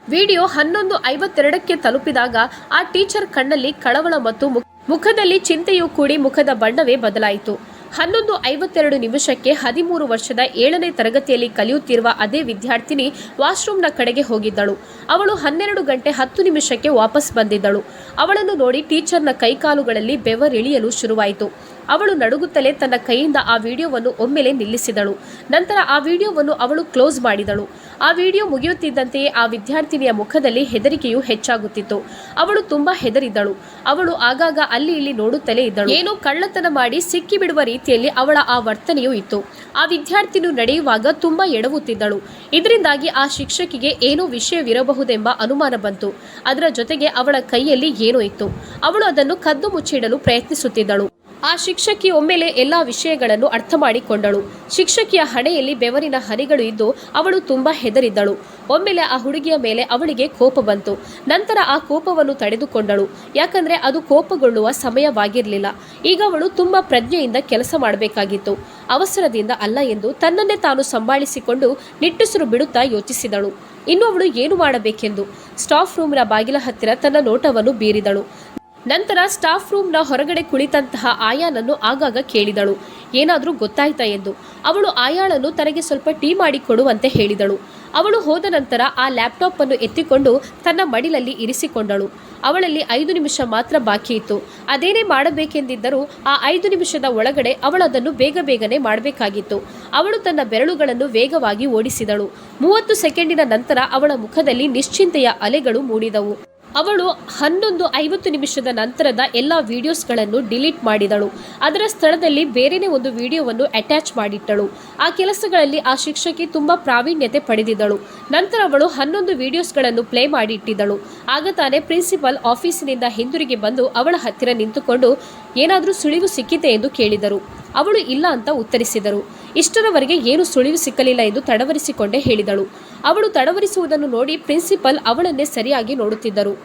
ವಿಡಿಯೋ ಹನ್ನೊಂದು ಐವತ್ತೆರಡಕ್ಕೆ ತಲುಪಿದಾಗ ಆ ಟೀಚರ್ ಕಣ್ಣಲ್ಲಿ ಕಳವಳ ಮತ್ತು ಮುಖ- ಮುಖದಲ್ಲಿ ಚಿಂತೆಯೂ ಕೂಡಿ ಮುಖದ ಬಣ್ಣವೇ ಬದಲಾಯಿತು. ಹನ್ನೊಂದು ಐವತ್ತೆರಡು ನಿಮಿಷಕ್ಕೆ ಹದಿಮೂರು ವರ್ಷದ ಏಳನೇ ತರಗತಿಯಲ್ಲಿ ಕಲಿಯುತ್ತಿರುವ ಅದೇ ವಿದ್ಯಾರ್ಥಿನಿ ವಾಶ್ರೂಮ್ನ ಕಡೆಗೆ ಹೋಗಿದ್ದಳು. ಅವಳು ಹನ್ನೆರಡು ಗಂಟೆ ಹತ್ತು ನಿಮಿಷಕ್ಕೆ ವಾಪಸ್ ಬಂದಿದ್ದಳು. ಅವಳನ್ನು ನೋಡಿ ಟೀಚರ್ನ ಕೈಕಾಲುಗಳಲ್ಲಿ ಬೆವರಿಳಿಯಲು ಶುರುವಾಯಿತು. ಅವಳು ನಡುಗುತ್ತಲೇ ತನ್ನ ಕೈಯಿಂದ ಆ ವಿಡಿಯೋವನ್ನು ಒಮ್ಮೆಲೆ ನಿಲ್ಲಿಸಿದಳು. ನಂತರ ಆ ವಿಡಿಯೋವನ್ನು ಅವಳು ಕ್ಲೋಸ್ ಮಾಡಿದಳು. ಆ ವಿಡಿಯೋ ಮುಗಿಯುತ್ತಿದ್ದಂತೆಯೇ ಆ ವಿದ್ಯಾರ್ಥಿನಿಯ ಮುಖದಲ್ಲಿ ಹೆದರಿಕೆಯು ಹೆಚ್ಚಾಗುತ್ತಿತ್ತು. ಅವಳು ತುಂಬಾ ಹೆದರಿದ್ದಳು. ಅವಳು ಆಗಾಗ ಅಲ್ಲಿ ಇಲ್ಲಿ ನೋಡುತ್ತಲೇ ಇದ್ದಳು. ಏನೋ ಕಳ್ಳತನ ಮಾಡಿ ಸಿಕ್ಕಿಬಿಡುವ ರೀತಿಯಲ್ಲಿ ಅವಳ ಆ ವರ್ತನೆಯೂ ಇತ್ತು. ಆ ವಿದ್ಯಾರ್ಥಿನಿಯು ನಡೆಯುವಾಗ ತುಂಬಾ ಎಡವುತ್ತಿದ್ದಳು. ಇದರಿಂದಾಗಿ ಆ ಶಿಕ್ಷಕಿಗೆ ಏನೋ ವಿಷಯವಿರಬಹುದೆಂಬ ಅನುಮಾನ ಬಂತು. ಅದರ ಜೊತೆಗೆ ಅವಳ ಕೈಯಲ್ಲಿ ಏನೋ ಇತ್ತು. ಅವಳು ಅದನ್ನು ಕದ್ದು ಮುಚ್ಚಿಡಲು ಪ್ರಯತ್ನಿಸುತ್ತಿದ್ದಳು. ಆ ಶಿಕ್ಷಕಿ ಒಮ್ಮೆಲೆ ಎಲ್ಲ ವಿಷಯಗಳನ್ನು ಅರ್ಥ ಮಾಡಿಕೊಂಡಳು. ಶಿಕ್ಷಕಿಯ ಹಣೆಯಲ್ಲಿ ಬೆವರಿನ ಹನಿಗಳು ಇದ್ದು ಅವಳು ತುಂಬಾ ಹೆದರಿದ್ದಳು. ಒಮ್ಮೆಲೆ ಆ ಹುಡುಗಿಯ ಮೇಲೆ ಅವಳಿಗೆ ಕೋಪ ಬಂತು. ನಂತರ ಆ ಕೋಪವನ್ನು ತಡೆದುಕೊಂಡಳು. ಯಾಕಂದ್ರೆ ಅದು ಕೋಪಗೊಳ್ಳುವ ಸಮಯವಾಗಿರಲಿಲ್ಲ. ಈಗ ಅವಳು ತುಂಬಾ ಪ್ರಜ್ಞೆಯಿಂದ ಕೆಲಸ ಮಾಡಬೇಕಾಗಿತ್ತು. ಅವಸರದಿಂದ ಅಲ್ಲ ಎಂದು ತನ್ನನ್ನೇ ತಾನು ಸಂಭಾಳಿಸಿಕೊಂಡು ನಿಟ್ಟುಸಿರು ಬಿಡುತ್ತಾ ಯೋಚಿಸಿದಳು. ಇನ್ನು ಅವಳು ಏನು ಮಾಡಬೇಕೆಂದು? ಸ್ಟಾಫ್ ರೂಮ್ನ ಬಾಗಿಲ ಹತ್ತಿರ ತನ್ನ ನೋಟವನ್ನು ಬೀರಿದಳು. ನಂತರ ಸ್ಟಾಫ್ ರೂಮ್ನ ಹೊರಗಡೆ ಕುಳಿತಂತಹ ಆಯಾನನ್ನು ಆಗಾಗ ಕೇಳಿದಳು. ಏನಾದರೂ ಗೊತ್ತಾಯ್ತಾ ಎಂದು. ಅವಳು ಆಯಾಳನ್ನು ತನಗೆ ಸ್ವಲ್ಪ ಟೀ ಮಾಡಿ ಕೊಡುವಂತೆ ಹೇಳಿದಳು. ಅವಳು ಹೋದ ನಂತರ ಆ ಲ್ಯಾಪ್ಟಾಪ್ ಅನ್ನು ಎತ್ತಿಕೊಂಡು ತನ್ನ ಮಡಿಲಲ್ಲಿ ಇರಿಸಿಕೊಂಡಳು. ಅವಳಲ್ಲಿ ಐದು ನಿಮಿಷ ಮಾತ್ರ ಬಾಕಿ ಇತ್ತು. ಅದೇನೇ ಮಾಡಬೇಕೆಂದಿದ್ದರೂ ಆ ಐದು ನಿಮಿಷದ ಒಳಗಡೆ ಅವಳದನ್ನು ಬೇಗ ಬೇಗನೆ ಮಾಡಬೇಕಾಗಿತ್ತು. ಅವಳು ತನ್ನ ಬೆರಳುಗಳನ್ನು ವೇಗವಾಗಿ ಓಡಿಸಿದಳು. ಮೂವತ್ತು ಸೆಕೆಂಡಿನ ನಂತರ ಅವಳ ಮುಖದಲ್ಲಿ ನಿಶ್ಚಿಂತೆಯ ಅಲೆಗಳು ಮೂಡಿದವು. ಅವಳು ಹನ್ನೊಂದು ಐವತ್ತು ನಿಮಿಷದ ನಂತರದ ಎಲ್ಲ ವಿಡಿಯೋಸ್ಗಳನ್ನು ಡಿಲೀಟ್ ಮಾಡಿದಳು. ಅದರ ಸ್ಥಳದಲ್ಲಿ ಬೇರೆನೇ ಒಂದು ವಿಡಿಯೋವನ್ನು ಅಟ್ಯಾಚ್ ಮಾಡಿಟ್ಟಳು. ಆ ಕೆಲಸಗಳಲ್ಲಿ ಆ ಶಿಕ್ಷಕಿ ತುಂಬ ಪ್ರಾವೀಣ್ಯತೆ ಪಡೆದಿದ್ದಳು. ನಂತರ ಅವಳು ಹನ್ನೊಂದು ವಿಡಿಯೋಸ್ಗಳನ್ನು ಪ್ಲೇ ಮಾಡಿಟ್ಟಿದ್ದಳು. ಆಗ ತಾನೇ ಪ್ರಿನ್ಸಿಪಲ್ ಆಫೀಸಿನಿಂದ ಹಿಂದಿರುಗಿ ಬಂದು ಅವಳ ಹತ್ತಿರ ನಿಂತುಕೊಂಡು ಏನಾದರೂ ಸುಳಿವು ಸಿಕ್ಕಿತೆ ಎಂದು ಕೇಳಿದರು. ಅವಳು ಇಲ್ಲ ಅಂತ ಉತ್ತರಿಸಿದರು. ಇಷ್ಟರವರೆಗೆ ಏನು ಸುಳಿವು ಸಿಕ್ಕಲಿಲ್ಲ ಎಂದು ತಡವರಿಸಿಕೊಂಡೇ ಹೇಳಿದಳು. ಅವಳು ತಡವರಿಸುವುದನ್ನು ನೋಡಿ ಪ್ರಿನ್ಸಿಪಲ್ ಅವಳನ್ನೇ ಸರಿಯಾಗಿ ನೋಡುತ್ತಿದ್ದರು.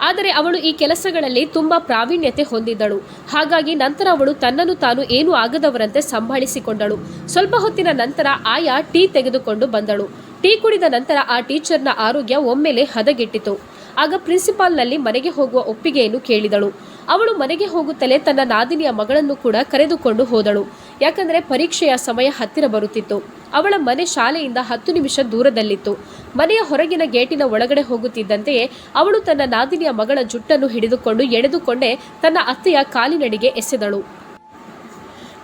ಆದರೆ ಅವಳು ಈ ಕೆಲಸಗಳಲ್ಲಿ ತುಂಬಾ ಪ್ರಾವೀಣ್ಯತೆ ಹೊಂದಿದ್ದಳು. ಹಾಗಾಗಿ ನಂತರ ಅವಳು ತನ್ನನ್ನು ತಾನು ಏನೂ ಆಗದವರಂತೆ ಸಂಭಾಳಿಸಿಕೊಂಡಳು. ಸ್ವಲ್ಪ ಹೊತ್ತಿನ ನಂತರ ಆಯಾ ಟೀ ತೆಗೆದುಕೊಂಡು ಬಂದಳು. ಟೀ ಕುಡಿದ ನಂತರ ಆ ಟೀಚರ್ನ ಆರೋಗ್ಯ ಒಮ್ಮೆಲೆ ಹದಗೆಟ್ಟಿತು. ಆಗ ಪ್ರಿನ್ಸಿಪಾಲ್ನಲ್ಲಿ ಮನೆಗೆ ಹೋಗುವ ಒಪ್ಪಿಗೆಯನ್ನು ಕೇಳಿದಳು. ಅವಳು ಮನೆಗೆ ಹೋಗುತ್ತಲೇ ತನ್ನ ನಾದಿನಿಯ ಮಗಳನ್ನು ಕೂಡ ಕರೆದುಕೊಂಡು ಹೋದಳು. ಯಾಕಂದರೆ ಪರೀಕ್ಷೆಯ ಸಮಯ ಹತ್ತಿರ ಬರುತ್ತಿತ್ತು. ಅವಳ ಮನೆ ಶಾಲೆಯಿಂದ ಹತ್ತು ನಿಮಿಷ ದೂರದಲ್ಲಿತ್ತು. ಮನೆಯ ಹೊರಗಿನ ಗೇಟಿನ ಒಳಗಡೆ ಹೋಗುತ್ತಿದ್ದಂತೆಯೇ ಅವಳು ತನ್ನ ನಾದಿನಿಯ ಮಗಳ ಜುಟ್ಟನ್ನು ಹಿಡಿದುಕೊಂಡು ಎಳೆದುಕೊಂಡೇ ತನ್ನ ಅತ್ತೆಯ ಕಾಲಿನಡಿಗೆ ಎಸೆದಳು.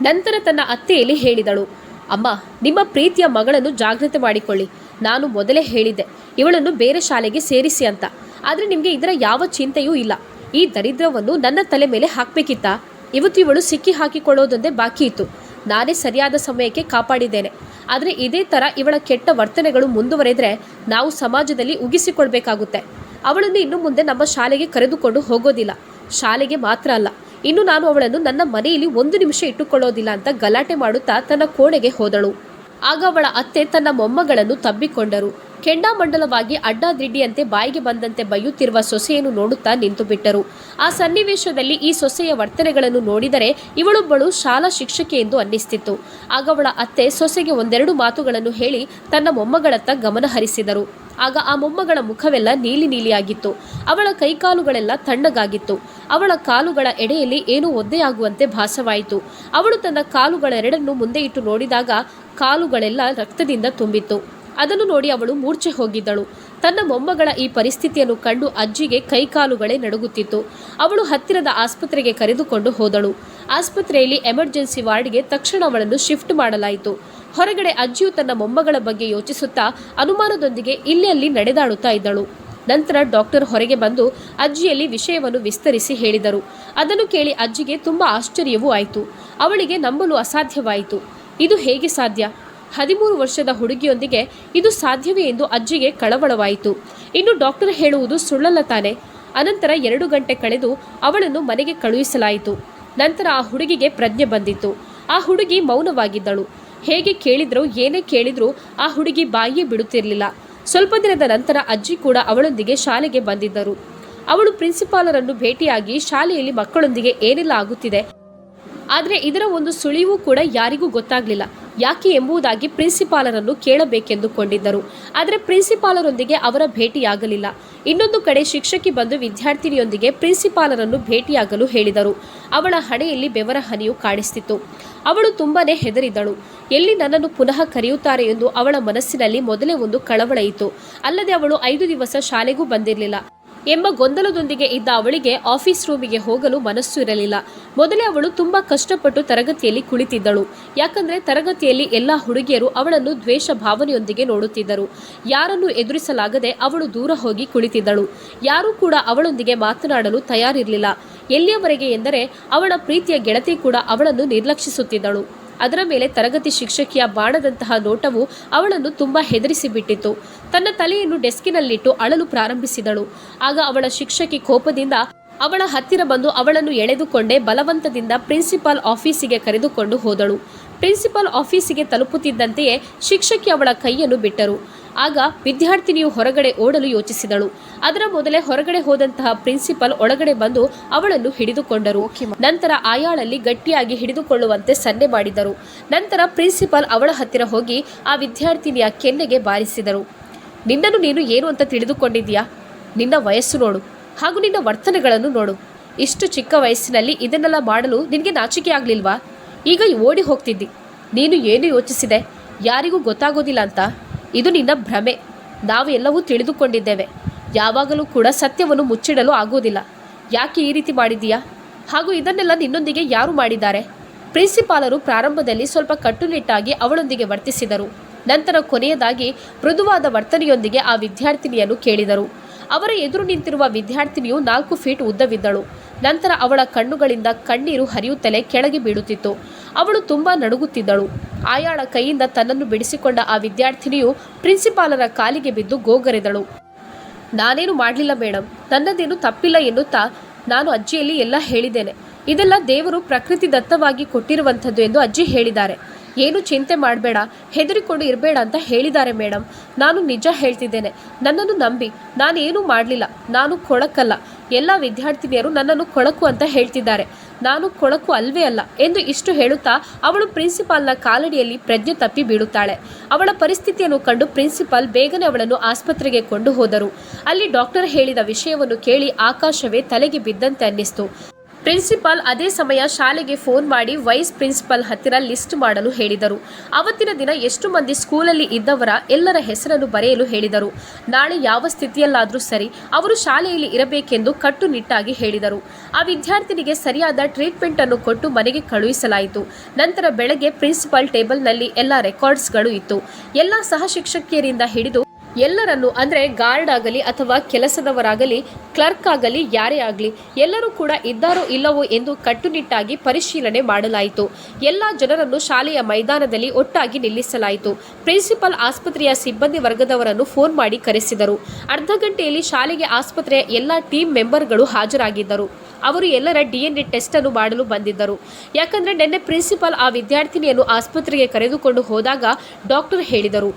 ನಂತರ ತನ್ನ ಅತ್ತೆಯಲ್ಲಿ ಹೇಳಿದಳು, ಅಮ್ಮ, ನಿಮ್ಮ ಪ್ರೀತಿಯ ಮಗಳನ್ನು ಜಾಗ್ರತೆ ಮಾಡಿಕೊಳ್ಳಿ. ನಾನು ಮೊದಲೇ ಹೇಳಿದ್ದೆ, ಇವಳನ್ನು ಬೇರೆ ಶಾಲೆಗೆ ಸೇರಿಸಿ ಅಂತ. ಆದರೆ ನಿಮಗೆ ಇದರ ಯಾವ ಚಿಂತೆಯೂ ಇಲ್ಲ. ಈ ದರಿದ್ರವನ್ನು ನನ್ನ ತಲೆ ಮೇಲೆ ಹಾಕಬೇಕಿತ್ತಾ? ಇವತ್ತು ಇವಳು ಸಿಕ್ಕಿ ಹಾಕಿಕೊಳ್ಳೋದೊಂದೇ ಬಾಕಿ ಇತ್ತು. ನಾನೇ ಸರಿಯಾದ ಸಮಯಕ್ಕೆ ಕಾಪಾಡಿದ್ದೇನೆ. ಆದರೆ ಇದೇ ಥರ ಇವಳ ಕೆಟ್ಟ ವರ್ತನೆಗಳು ಮುಂದುವರೆದ್ರೆ ನಾವು ಸಮಾಜದಲ್ಲಿ ಉಗಿಸಿಕೊಳ್ಬೇಕಾಗುತ್ತೆ. ಅವಳನ್ನು ಇನ್ನು ಮುಂದೆ ನಮ್ಮ ಶಾಲೆಗೆ ಕರೆದುಕೊಂಡು ಹೋಗೋದಿಲ್ಲ. ಶಾಲೆಗೆ ಮಾತ್ರ ಅಲ್ಲ. ಇನ್ನು ನಾನು ಅವಳನ್ನು ನನ್ನ ಮನೆಯಲ್ಲಿ ಒಂದು ನಿಮಿಷ ಇಟ್ಟುಕೊಳ್ಳೋದಿಲ್ಲ ಅಂತ ಗಲಾಟೆ ಮಾಡುತ್ತಾ ತನ್ನ ಕೋಣೆಗೆ ಹೋದಳು. ಆಗ ಅವಳ ಅತ್ತೆ ತನ್ನ ಮೊಮ್ಮಗಳನ್ನು ತಬ್ಬಿಕೊಂಡರು. ಕೆಂಡಾಮಂಡಲವಾಗಿ ಅಡ್ಡಾದಿಡ್ಡಿಯಂತೆ ಬಾಯಿಗೆ ಬಂದಂತೆ ಬೈಯುತ್ತಿರುವ ಸೊಸೆಯನ್ನು ನೋಡುತ್ತಾ ನಿಂತುಬಿಟ್ಟರು ಆ ಸನ್ನಿವೇಶದಲ್ಲಿ ಈ ಸೊಸೆಯ ವರ್ತನೆಗಳನ್ನು ನೋಡಿದರೆ ಇವಳೊಬ್ಬಳು ಶಾಲಾ ಶಿಕ್ಷಕಿ ಎಂದು ಅನ್ನಿಸ್ತಿತ್ತು. ಆಗ ಅವಳ ಅತ್ತೆ ಸೊಸೆಗೆ ಒಂದೆರಡು ಮಾತುಗಳನ್ನು ಹೇಳಿ ತನ್ನ ಮೊಮ್ಮಗಳತ್ತ ಗಮನ ಹರಿಸಿದರು. ಆಗ ಆ ಮೊಮ್ಮಗಳ ಮುಖವೆಲ್ಲ ನೀಲಿ ನೀಲಿಯಾಗಿತ್ತು. ಅವಳ ಕೈಕಾಲುಗಳೆಲ್ಲ ತಣ್ಣಗಾಗಿತ್ತು. ಅವಳ ಕಾಲುಗಳ ಎಡೆಯಲ್ಲಿ ಏನೂ ಒದ್ದೆಯಾಗುವಂತೆ ಭಾಸವಾಯಿತು. ಅವಳು ತನ್ನ ಕಾಲುಗಳೆರಡನ್ನು ಮುಂದೆ ಇಟ್ಟು ನೋಡಿದಾಗ ಕಾಲುಗಳೆಲ್ಲ ರಕ್ತದಿಂದ ತುಂಬಿತ್ತು. ಅದನ್ನು ನೋಡಿ ಅವಳು ಮೂರ್ಛೆ ಹೋಗಿದ್ದಳು. ತನ್ನ ಮೊಮ್ಮಗಳ ಈ ಪರಿಸ್ಥಿತಿಯನ್ನು ಕಂಡು ಅಜ್ಜಿಗೆ ಕೈಕಾಲುಗಳೇ ನಡುಗುತ್ತಿತ್ತು. ಅವಳು ಹತ್ತಿರದ ಆಸ್ಪತ್ರೆಗೆ ಕರೆದುಕೊಂಡು ಹೋದಳು. ಆಸ್ಪತ್ರೆಯಲ್ಲಿ ಎಮರ್ಜೆನ್ಸಿ ವಾರ್ಡ್ಗೆ ತಕ್ಷಣ ಅವಳನ್ನು ಶಿಫ್ಟ್ ಮಾಡಲಾಯಿತು. ಹೊರಗಡೆ ಅಜ್ಜಿಯು ತನ್ನ ಮೊಮ್ಮಗಳ ಬಗ್ಗೆ ಯೋಚಿಸುತ್ತಾ ಅನುಮಾನದೊಂದಿಗೆ ಇಲ್ಲಿ ಅಲ್ಲಿ ನಡೆದಾಡುತ್ತಾ ಇದ್ದಳು. ನಂತರ ಡಾಕ್ಟರ್ ಹೊರಗೆ ಬಂದು ಅಜ್ಜಿಯಲ್ಲಿ ವಿಷಯವನ್ನು ವಿಸ್ತರಿಸಿ ಹೇಳಿದರು. ಅದನ್ನು ಕೇಳಿ ಅಜ್ಜಿಗೆ ತುಂಬ ಆಶ್ಚರ್ಯವೂ ಆಯಿತು. ಅವಳಿಗೆ ನಂಬಲು ಅಸಾಧ್ಯವಾಯಿತು. ಇದು ಹೇಗೆ ಸಾಧ್ಯ? ಹದಿಮೂರು ವರ್ಷದ ಹುಡುಗಿಯೊಂದಿಗೆ ಇದು ಸಾಧ್ಯವೇ ಎಂದು ಅಜ್ಜಿಗೆ ಕಳವಳವಾಯಿತು. ಇನ್ನು ಡಾಕ್ಟರ್ ಹೇಳುವುದು ಸುಳ್ಳಲ್ಲ ತಾನೆ. ಅನಂತರ ಎರಡು ಗಂಟೆ ಕಳೆದು ಅವಳನ್ನು ಮನೆಗೆ ಕಳುಹಿಸಲಾಯಿತು. ನಂತರ ಆ ಹುಡುಗಿಗೆ ಪ್ರಜ್ಞೆ ಬಂದಿತ್ತು. ಆ ಹುಡುಗಿ ಮೌನವಾಗಿದ್ದಳು. ಹೇಗೆ ಕೇಳಿದರೂ, ಏನೇ ಕೇಳಿದರೂ ಆ ಹುಡುಗಿ ಬಾಯಿಯೇ ಬಿಡುತ್ತಿರಲಿಲ್ಲ. ಸ್ವಲ್ಪ ದಿನದ ನಂತರ ಅಜ್ಜಿ ಕೂಡ ಅವಳೊಂದಿಗೆ ಶಾಲೆಗೆ ಬಂದಿದ್ದರು. ಅವಳು ಪ್ರಿನ್ಸಿಪಾಲರನ್ನು ಭೇಟಿಯಾಗಿ ಶಾಲೆಯಲ್ಲಿ ಮಕ್ಕಳೊಂದಿಗೆ ಏನೆಲ್ಲ ಆಗುತ್ತಿದೆ. ಆದರೆ ಇದರ ಒಂದು ಸುಳಿವು ಕೂಡ ಯಾರಿಗೂ ಗೊತ್ತಾಗಲಿಲ್ಲ. ಯಾಕೆ ಎಂಬುದಾಗಿ ಪ್ರಿನ್ಸಿಪಾಲರನ್ನು ಕೇಳಬೇಕೆಂದುಕೊಂಡಿದ್ದರು. ಆದರೆ ಪ್ರಿನ್ಸಿಪಾಲರೊಂದಿಗೆ ಅವರ ಭೇಟಿಯಾಗಲಿಲ್ಲ. ಇನ್ನೊಂದು ಕಡೆ ಶಿಕ್ಷಕಿ ಬಂದು ವಿದ್ಯಾರ್ಥಿನಿಯೊಂದಿಗೆ ಪ್ರಿನ್ಸಿಪಾಲರನ್ನು ಭೇಟಿಯಾಗಲು ಹೇಳಿದರು. ಅವಳ ಹಣೆಯಲ್ಲಿ ಬೆವರ ಹನಿಯು ಕಾಣಿಸ್ತಿತ್ತು. ಅವಳು ತುಂಬಾನೇ ಹೆದರಿದಳು. ಎಲ್ಲಿ ನನ್ನನ್ನು ಪುನಃ ಕರೆಯುತ್ತಾರೆ ಎಂದು ಅವಳ ಮನಸ್ಸಿನಲ್ಲಿ ಮೊದಲೇ ಒಂದು ಕಳವಳ ಇತ್ತು. ಅಲ್ಲದೆ ಅವಳು ಐದು ದಿವಸ ಶಾಲೆಗೂ ಬಂದಿರಲಿಲ್ಲ. ಎಂಬ ಗೊಂದಲದೊಂದಿಗೆ ಇದ್ದ ಅವಳಿಗೆ ಆಫೀಸ್ ರೂಮಿಗೆ ಹೋಗಲು ಮನಸ್ಸು ಇರಲಿಲ್ಲ. ಮೊದಲೇ ಅವಳು ತುಂಬಾ ಕಷ್ಟಪಟ್ಟು ತರಗತಿಯಲ್ಲಿ ಕುಳಿತಿದ್ದಳು. ಯಾಕಂದ್ರೆ ತರಗತಿಯಲ್ಲಿ ಎಲ್ಲ ಹುಡುಗಿಯರು ಅವಳನ್ನು ದ್ವೇಷ ಭಾವನೆಯೊಂದಿಗೆ ನೋಡುತ್ತಿದ್ದರು. ಯಾರನ್ನು ಎದುರಿಸಲಾಗದೆ ಅವಳು ದೂರ ಹೋಗಿ ಕುಳಿತಿದ್ದಳು. ಯಾರೂ ಕೂಡ ಅವಳೊಂದಿಗೆ ಮಾತನಾಡಲು ತಯಾರಿರಲಿಲ್ಲ. ಎಲ್ಲಿಯವರೆಗೆ ಎಂದರೆ ಅವಳ ಪ್ರೀತಿಯ ಗೆಳತಿ ಕೂಡ ಅವಳನ್ನು ನಿರ್ಲಕ್ಷಿಸುತ್ತಿದ್ದಳು. ಅದರ ಮೇಲೆ ತರಗತಿ ಶಿಕ್ಷಕಿಯ ಬಾಣದಂತಹ ನೋಟವು ಅವಳನ್ನು ತುಂಬಾ ಹೆದರಿಸಿ ಬಿಟ್ಟಿತ್ತು ತನ್ನ ತಲೆಯನ್ನು ಡೆಸ್ಕಿನಲ್ಲಿಟ್ಟು ಅಳಲು ಪ್ರಾರಂಭಿಸಿದಳು. ಆಗ ಅವಳ ಶಿಕ್ಷಕಿ ಕೋಪದಿಂದ ಅವಳ ಹತ್ತಿರ ಬಂದು ಅವಳನ್ನು ಎಳೆದುಕೊಂಡೇ ಬಲವಂತದಿಂದ ಪ್ರಿನ್ಸಿಪಾಲ್ ಆಫೀಸಿಗೆ ಕರೆದುಕೊಂಡು ಹೋದಳು. ಪ್ರಿನ್ಸಿಪಾಲ್ ಆಫೀಸಿಗೆ ತಲುಪುತ್ತಿದ್ದಂತೆಯೇ ಶಿಕ್ಷಕಿ ಅವಳ ಕೈಯನ್ನು ಬಿಟ್ಟರು. ಆಗ ವಿದ್ಯಾರ್ಥಿನಿಯು ಹೊರಗಡೆ ಓಡಲು ಯೋಚಿಸಿದಳು. ಅದರ ಮೊದಲೇ ಹೊರಗಡೆ ಹೋದಂತಹ ಪ್ರಿನ್ಸಿಪಲ್ ಒಳಗಡೆ ಬಂದು ಅವಳನ್ನು ಹಿಡಿದುಕೊಂಡರು. ನಂತರ ಆಯಾಳಲ್ಲಿ ಗಟ್ಟಿಯಾಗಿ ಹಿಡಿದುಕೊಳ್ಳುವಂತೆ ಸನ್ನೆ ಮಾಡಿದರು. ನಂತರ ಪ್ರಿನ್ಸಿಪಾಲ್ ಅವಳ ಹತ್ತಿರ ಹೋಗಿ ಆ ವಿದ್ಯಾರ್ಥಿನಿಯ ಕೆನ್ನೆಗೆ ಬಾರಿಸಿದರು. ನಿನ್ನನ್ನು ನೀನು ಏನು ಅಂತ ತಿಳಿದುಕೊಂಡಿದ್ಯಾ ನಿನ್ನ ವಯಸ್ಸು ನೋಡು. ಹಾಗೂ ನಿನ್ನ ವರ್ತನೆಗಳನ್ನು ನೋಡು. ಇಷ್ಟು ಚಿಕ್ಕ ವಯಸ್ಸಿನಲ್ಲಿ ಇದನ್ನೆಲ್ಲ ಮಾಡಲು ನಿನಗೆ ನಾಚಿಕೆ ಆಗಲಿಲ್ವಾ? ಈಗ ಓಡಿ ಹೋಗ್ತಿದ್ದಿ. ನೀನು ಏನು ಯೋಚಿಸಿದೆ? ಯಾರಿಗೂ ಗೊತ್ತಾಗೋದಿಲ್ಲ ಅಂತ. ಇದು ನಿನ್ನ ಭ್ರಮೆ. ನಾವು ಎಲ್ಲವೂ ತಿಳಿದುಕೊಂಡಿದ್ದೇವೆ. ಯಾವಾಗಲೂ ಕೂಡ ಸತ್ಯವನ್ನು ಮುಚ್ಚಿಡಲು ಆಗುವುದಿಲ್ಲ. ಯಾಕೆ ಈ ರೀತಿ ಮಾಡಿದೀಯಾ ಹಾಗೂ ಇದನ್ನೆಲ್ಲ ನಿನ್ನೊಂದಿಗೆ ಯಾರು ಮಾಡಿದ್ದಾರೆ? ಪ್ರಿನ್ಸಿಪಾಲರು ಪ್ರಾರಂಭದಲ್ಲಿ ಸ್ವಲ್ಪ ಕಟ್ಟುನಿಟ್ಟಾಗಿ ಅವಳೊಂದಿಗೆ ವರ್ತಿಸಿದರು. ನಂತರ ಕೊನೆಯದಾಗಿ ಮೃದುವಾದ ವರ್ತನೆಯೊಂದಿಗೆ ಆ ವಿದ್ಯಾರ್ಥಿನಿಯನ್ನು ಕೇಳಿದರು. ಅವರ ಎದುರು ನಿಂತಿರುವ ವಿದ್ಯಾರ್ಥಿನಿಯು ನಾಲ್ಕು ಫೀಟ್ ಉದ್ದವಿದ್ದಳು. ನಂತರ ಅವಳ ಕಣ್ಣುಗಳಿಂದ ಕಣ್ಣೀರು ಹರಿಯುತ್ತಲೇ ಕೆಳಗೆ ಬೀಳುತ್ತಿತ್ತು. ಅವಳು ತುಂಬಾ ನಡುಗುತ್ತಿದ್ದಳು. ಆಯಾಳ ಕೈಯಿಂದ ತನ್ನನ್ನು ಬಿಡಿಸಿಕೊಂಡ ಆ ವಿದ್ಯಾರ್ಥಿನಿಯು ಪ್ರಿನ್ಸಿಪಾಲರ ಕಾಲಿಗೆ ಬಿದ್ದು ಗೋಗರೆದಳು. ನಾನೇನು ಮಾಡಲಿಲ್ಲ ಮೇಡಮ್ ನನ್ನದೇನು ತಪ್ಪಿಲ್ಲ ಎನ್ನುತ್ತಾ ನಾನು ಅಜ್ಜಿಯಲ್ಲಿ ಎಲ್ಲ ಹೇಳಿದ್ದೇನೆ. ಇದೆಲ್ಲ ದೇವರು ಪ್ರಕೃತಿ ದತ್ತವಾಗಿ ಕೊಟ್ಟಿರುವಂಥದ್ದು ಎಂದು ಅಜ್ಜಿ ಹೇಳಿದ್ದಾರೆ. ಏನು ಚಿಂತೆ ಮಾಡಬೇಡ, ಹೆದರಿಕೊಂಡು ಇರಬೇಡ ಅಂತ ಹೇಳಿದ್ದಾರೆ ಮೇಡಮ್ ನಾನು ನಿಜ ಹೇಳ್ತಿದ್ದೇನೆ. ನನ್ನನ್ನು ನಂಬಿ, ನಾನೇನು ಮಾಡಲಿಲ್ಲ, ನಾನು ಕೊಳಕಲ್ಲ. ಎಲ್ಲ ವಿದ್ಯಾರ್ಥಿನಿಯರು ನನ್ನನ್ನು ಕೊಳಕು ಅಂತ ಹೇಳ್ತಿದ್ದಾರೆ. ನಾನು ಕೊಳಕು ಅಲ್ವೇ ಅಲ್ಲ ಎಂದು ಇಷ್ಟು ಹೇಳುತ್ತಾ ಅವಳು ಪ್ರಿನ್ಸಿಪಾಲ್ನ ಕಾಲಡಿಯಲ್ಲಿ ಪ್ರಜ್ಞೆ ತಪ್ಪಿ ಬೀಳುತ್ತಾಳೆ. ಅವಳ ಪರಿಸ್ಥಿತಿಯನ್ನು ಕಂಡು ಪ್ರಿನ್ಸಿಪಾಲ್ ಬೇಗನೆ ಅವಳನ್ನು ಆಸ್ಪತ್ರೆಗೆ ಕೊಂಡು ಹೋದರು ಅಲ್ಲಿ ಡಾಕ್ಟರ್ ಹೇಳಿದ ವಿಷಯವನ್ನು ಕೇಳಿ ಆಕಾಶವೇ ತಲೆಗೆ ಬಿದ್ದಂತೆ ಅನ್ನಿಸ್ತು. ಪ್ರಿನ್ಸಿಪಾಲ್ ಅದೇ ಸಮಯ ಶಾಲೆಗೆ ಫೋನ್ ಮಾಡಿ ವೈಸ್ ಪ್ರಿನ್ಸಿಪಾಲ್ ಹತ್ತಿರ ಲಿಸ್ಟ್ ಮಾಡಲು ಹೇಳಿದರು. ಅವತ್ತಿನ ದಿನ ಎಷ್ಟು ಮಂದಿ ಸ್ಕೂಲಲ್ಲಿ ಇದ್ದವರ ಎಲ್ಲರ ಹೆಸರನ್ನು ಬರೆಯಲು ಹೇಳಿದರು. ನಾಳೆ ಯಾವ ಸ್ಥಿತಿಯಲ್ಲಾದರೂ ಸರಿ, ಅವರು ಶಾಲೆಯಲ್ಲಿ ಇರಬೇಕೆಂದು ಕಟ್ಟುನಿಟ್ಟಾಗಿ ಹೇಳಿದರು. ಆ ವಿದ್ಯಾರ್ಥಿನಿಗೆ ಸರಿಯಾದ ಟ್ರೀಟ್ಮೆಂಟ್ ಅನ್ನು ಕೊಟ್ಟು ಮನೆಗೆ ಕಳುಹಿಸಲಾಯಿತು. ನಂತರ ಬೆಳಗ್ಗೆ ಪ್ರಿನ್ಸಿಪಾಲ್ ಟೇಬಲ್ನಲ್ಲಿ ಎಲ್ಲ ರೆಕಾರ್ಡ್ಸ್ಗಳು ಇತ್ತು. ಎಲ್ಲ ಸಹ ಶಿಕ್ಷಕಿಯರಿಂದ ಹಿಡಿದು ಎಲ್ಲರನ್ನು, ಅಂದರೆ ಗಾರ್ಡ್ ಆಗಲಿ ಅಥವಾ ಕೆಲಸದವರಾಗಲಿ ಕ್ಲರ್ಕ್ ಆಗಲಿ, ಯಾರೇ ಆಗಲಿ, ಎಲ್ಲರೂ ಕೂಡ ಇದ್ದಾರೋ ಇಲ್ಲವೋ ಎಂದು ಕಟ್ಟುನಿಟ್ಟಾಗಿ ಪರಿಶೀಲನೆ ಮಾಡಲಾಯಿತು. ಎಲ್ಲ ಜನರನ್ನು ಶಾಲೆಯ ಮೈದಾನದಲ್ಲಿ ಒಟ್ಟಾಗಿ ನಿಲ್ಲಿಸಲಾಯಿತು. ಪ್ರಿನ್ಸಿಪಲ್ ಆಸ್ಪತ್ರೆಯ ಸಿಬ್ಬಂದಿ ವರ್ಗದವರನ್ನು ಫೋನ್ ಮಾಡಿ ಕರೆಸಿದರು. ಅರ್ಧ ಗಂಟೆಯಲ್ಲಿ ಶಾಲೆಗೆ ಆಸ್ಪತ್ರೆಯ ಎಲ್ಲ ಟೀಮ್ ಮೆಂಬರ್ಗಳು ಹಾಜರಾಗಿದ್ದರು. ಅವರು ಎಲ್ಲರ ಡಿ ಎನ್ ಎ ಟೆಸ್ಟ್ ಅನ್ನು ಮಾಡಲು ಬಂದಿದ್ದರು. ಯಾಕಂದರೆ ನಿನ್ನೆ ಪ್ರಿನ್ಸಿಪಾಲ್ ಆ ವಿದ್ಯಾರ್ಥಿನಿಯನ್ನು ಆಸ್ಪತ್ರೆಗೆ ಕರೆದುಕೊಂಡು ಹೋದಾಗ ಡಾಕ್ಟರ್ ಹೇಳಿದರು,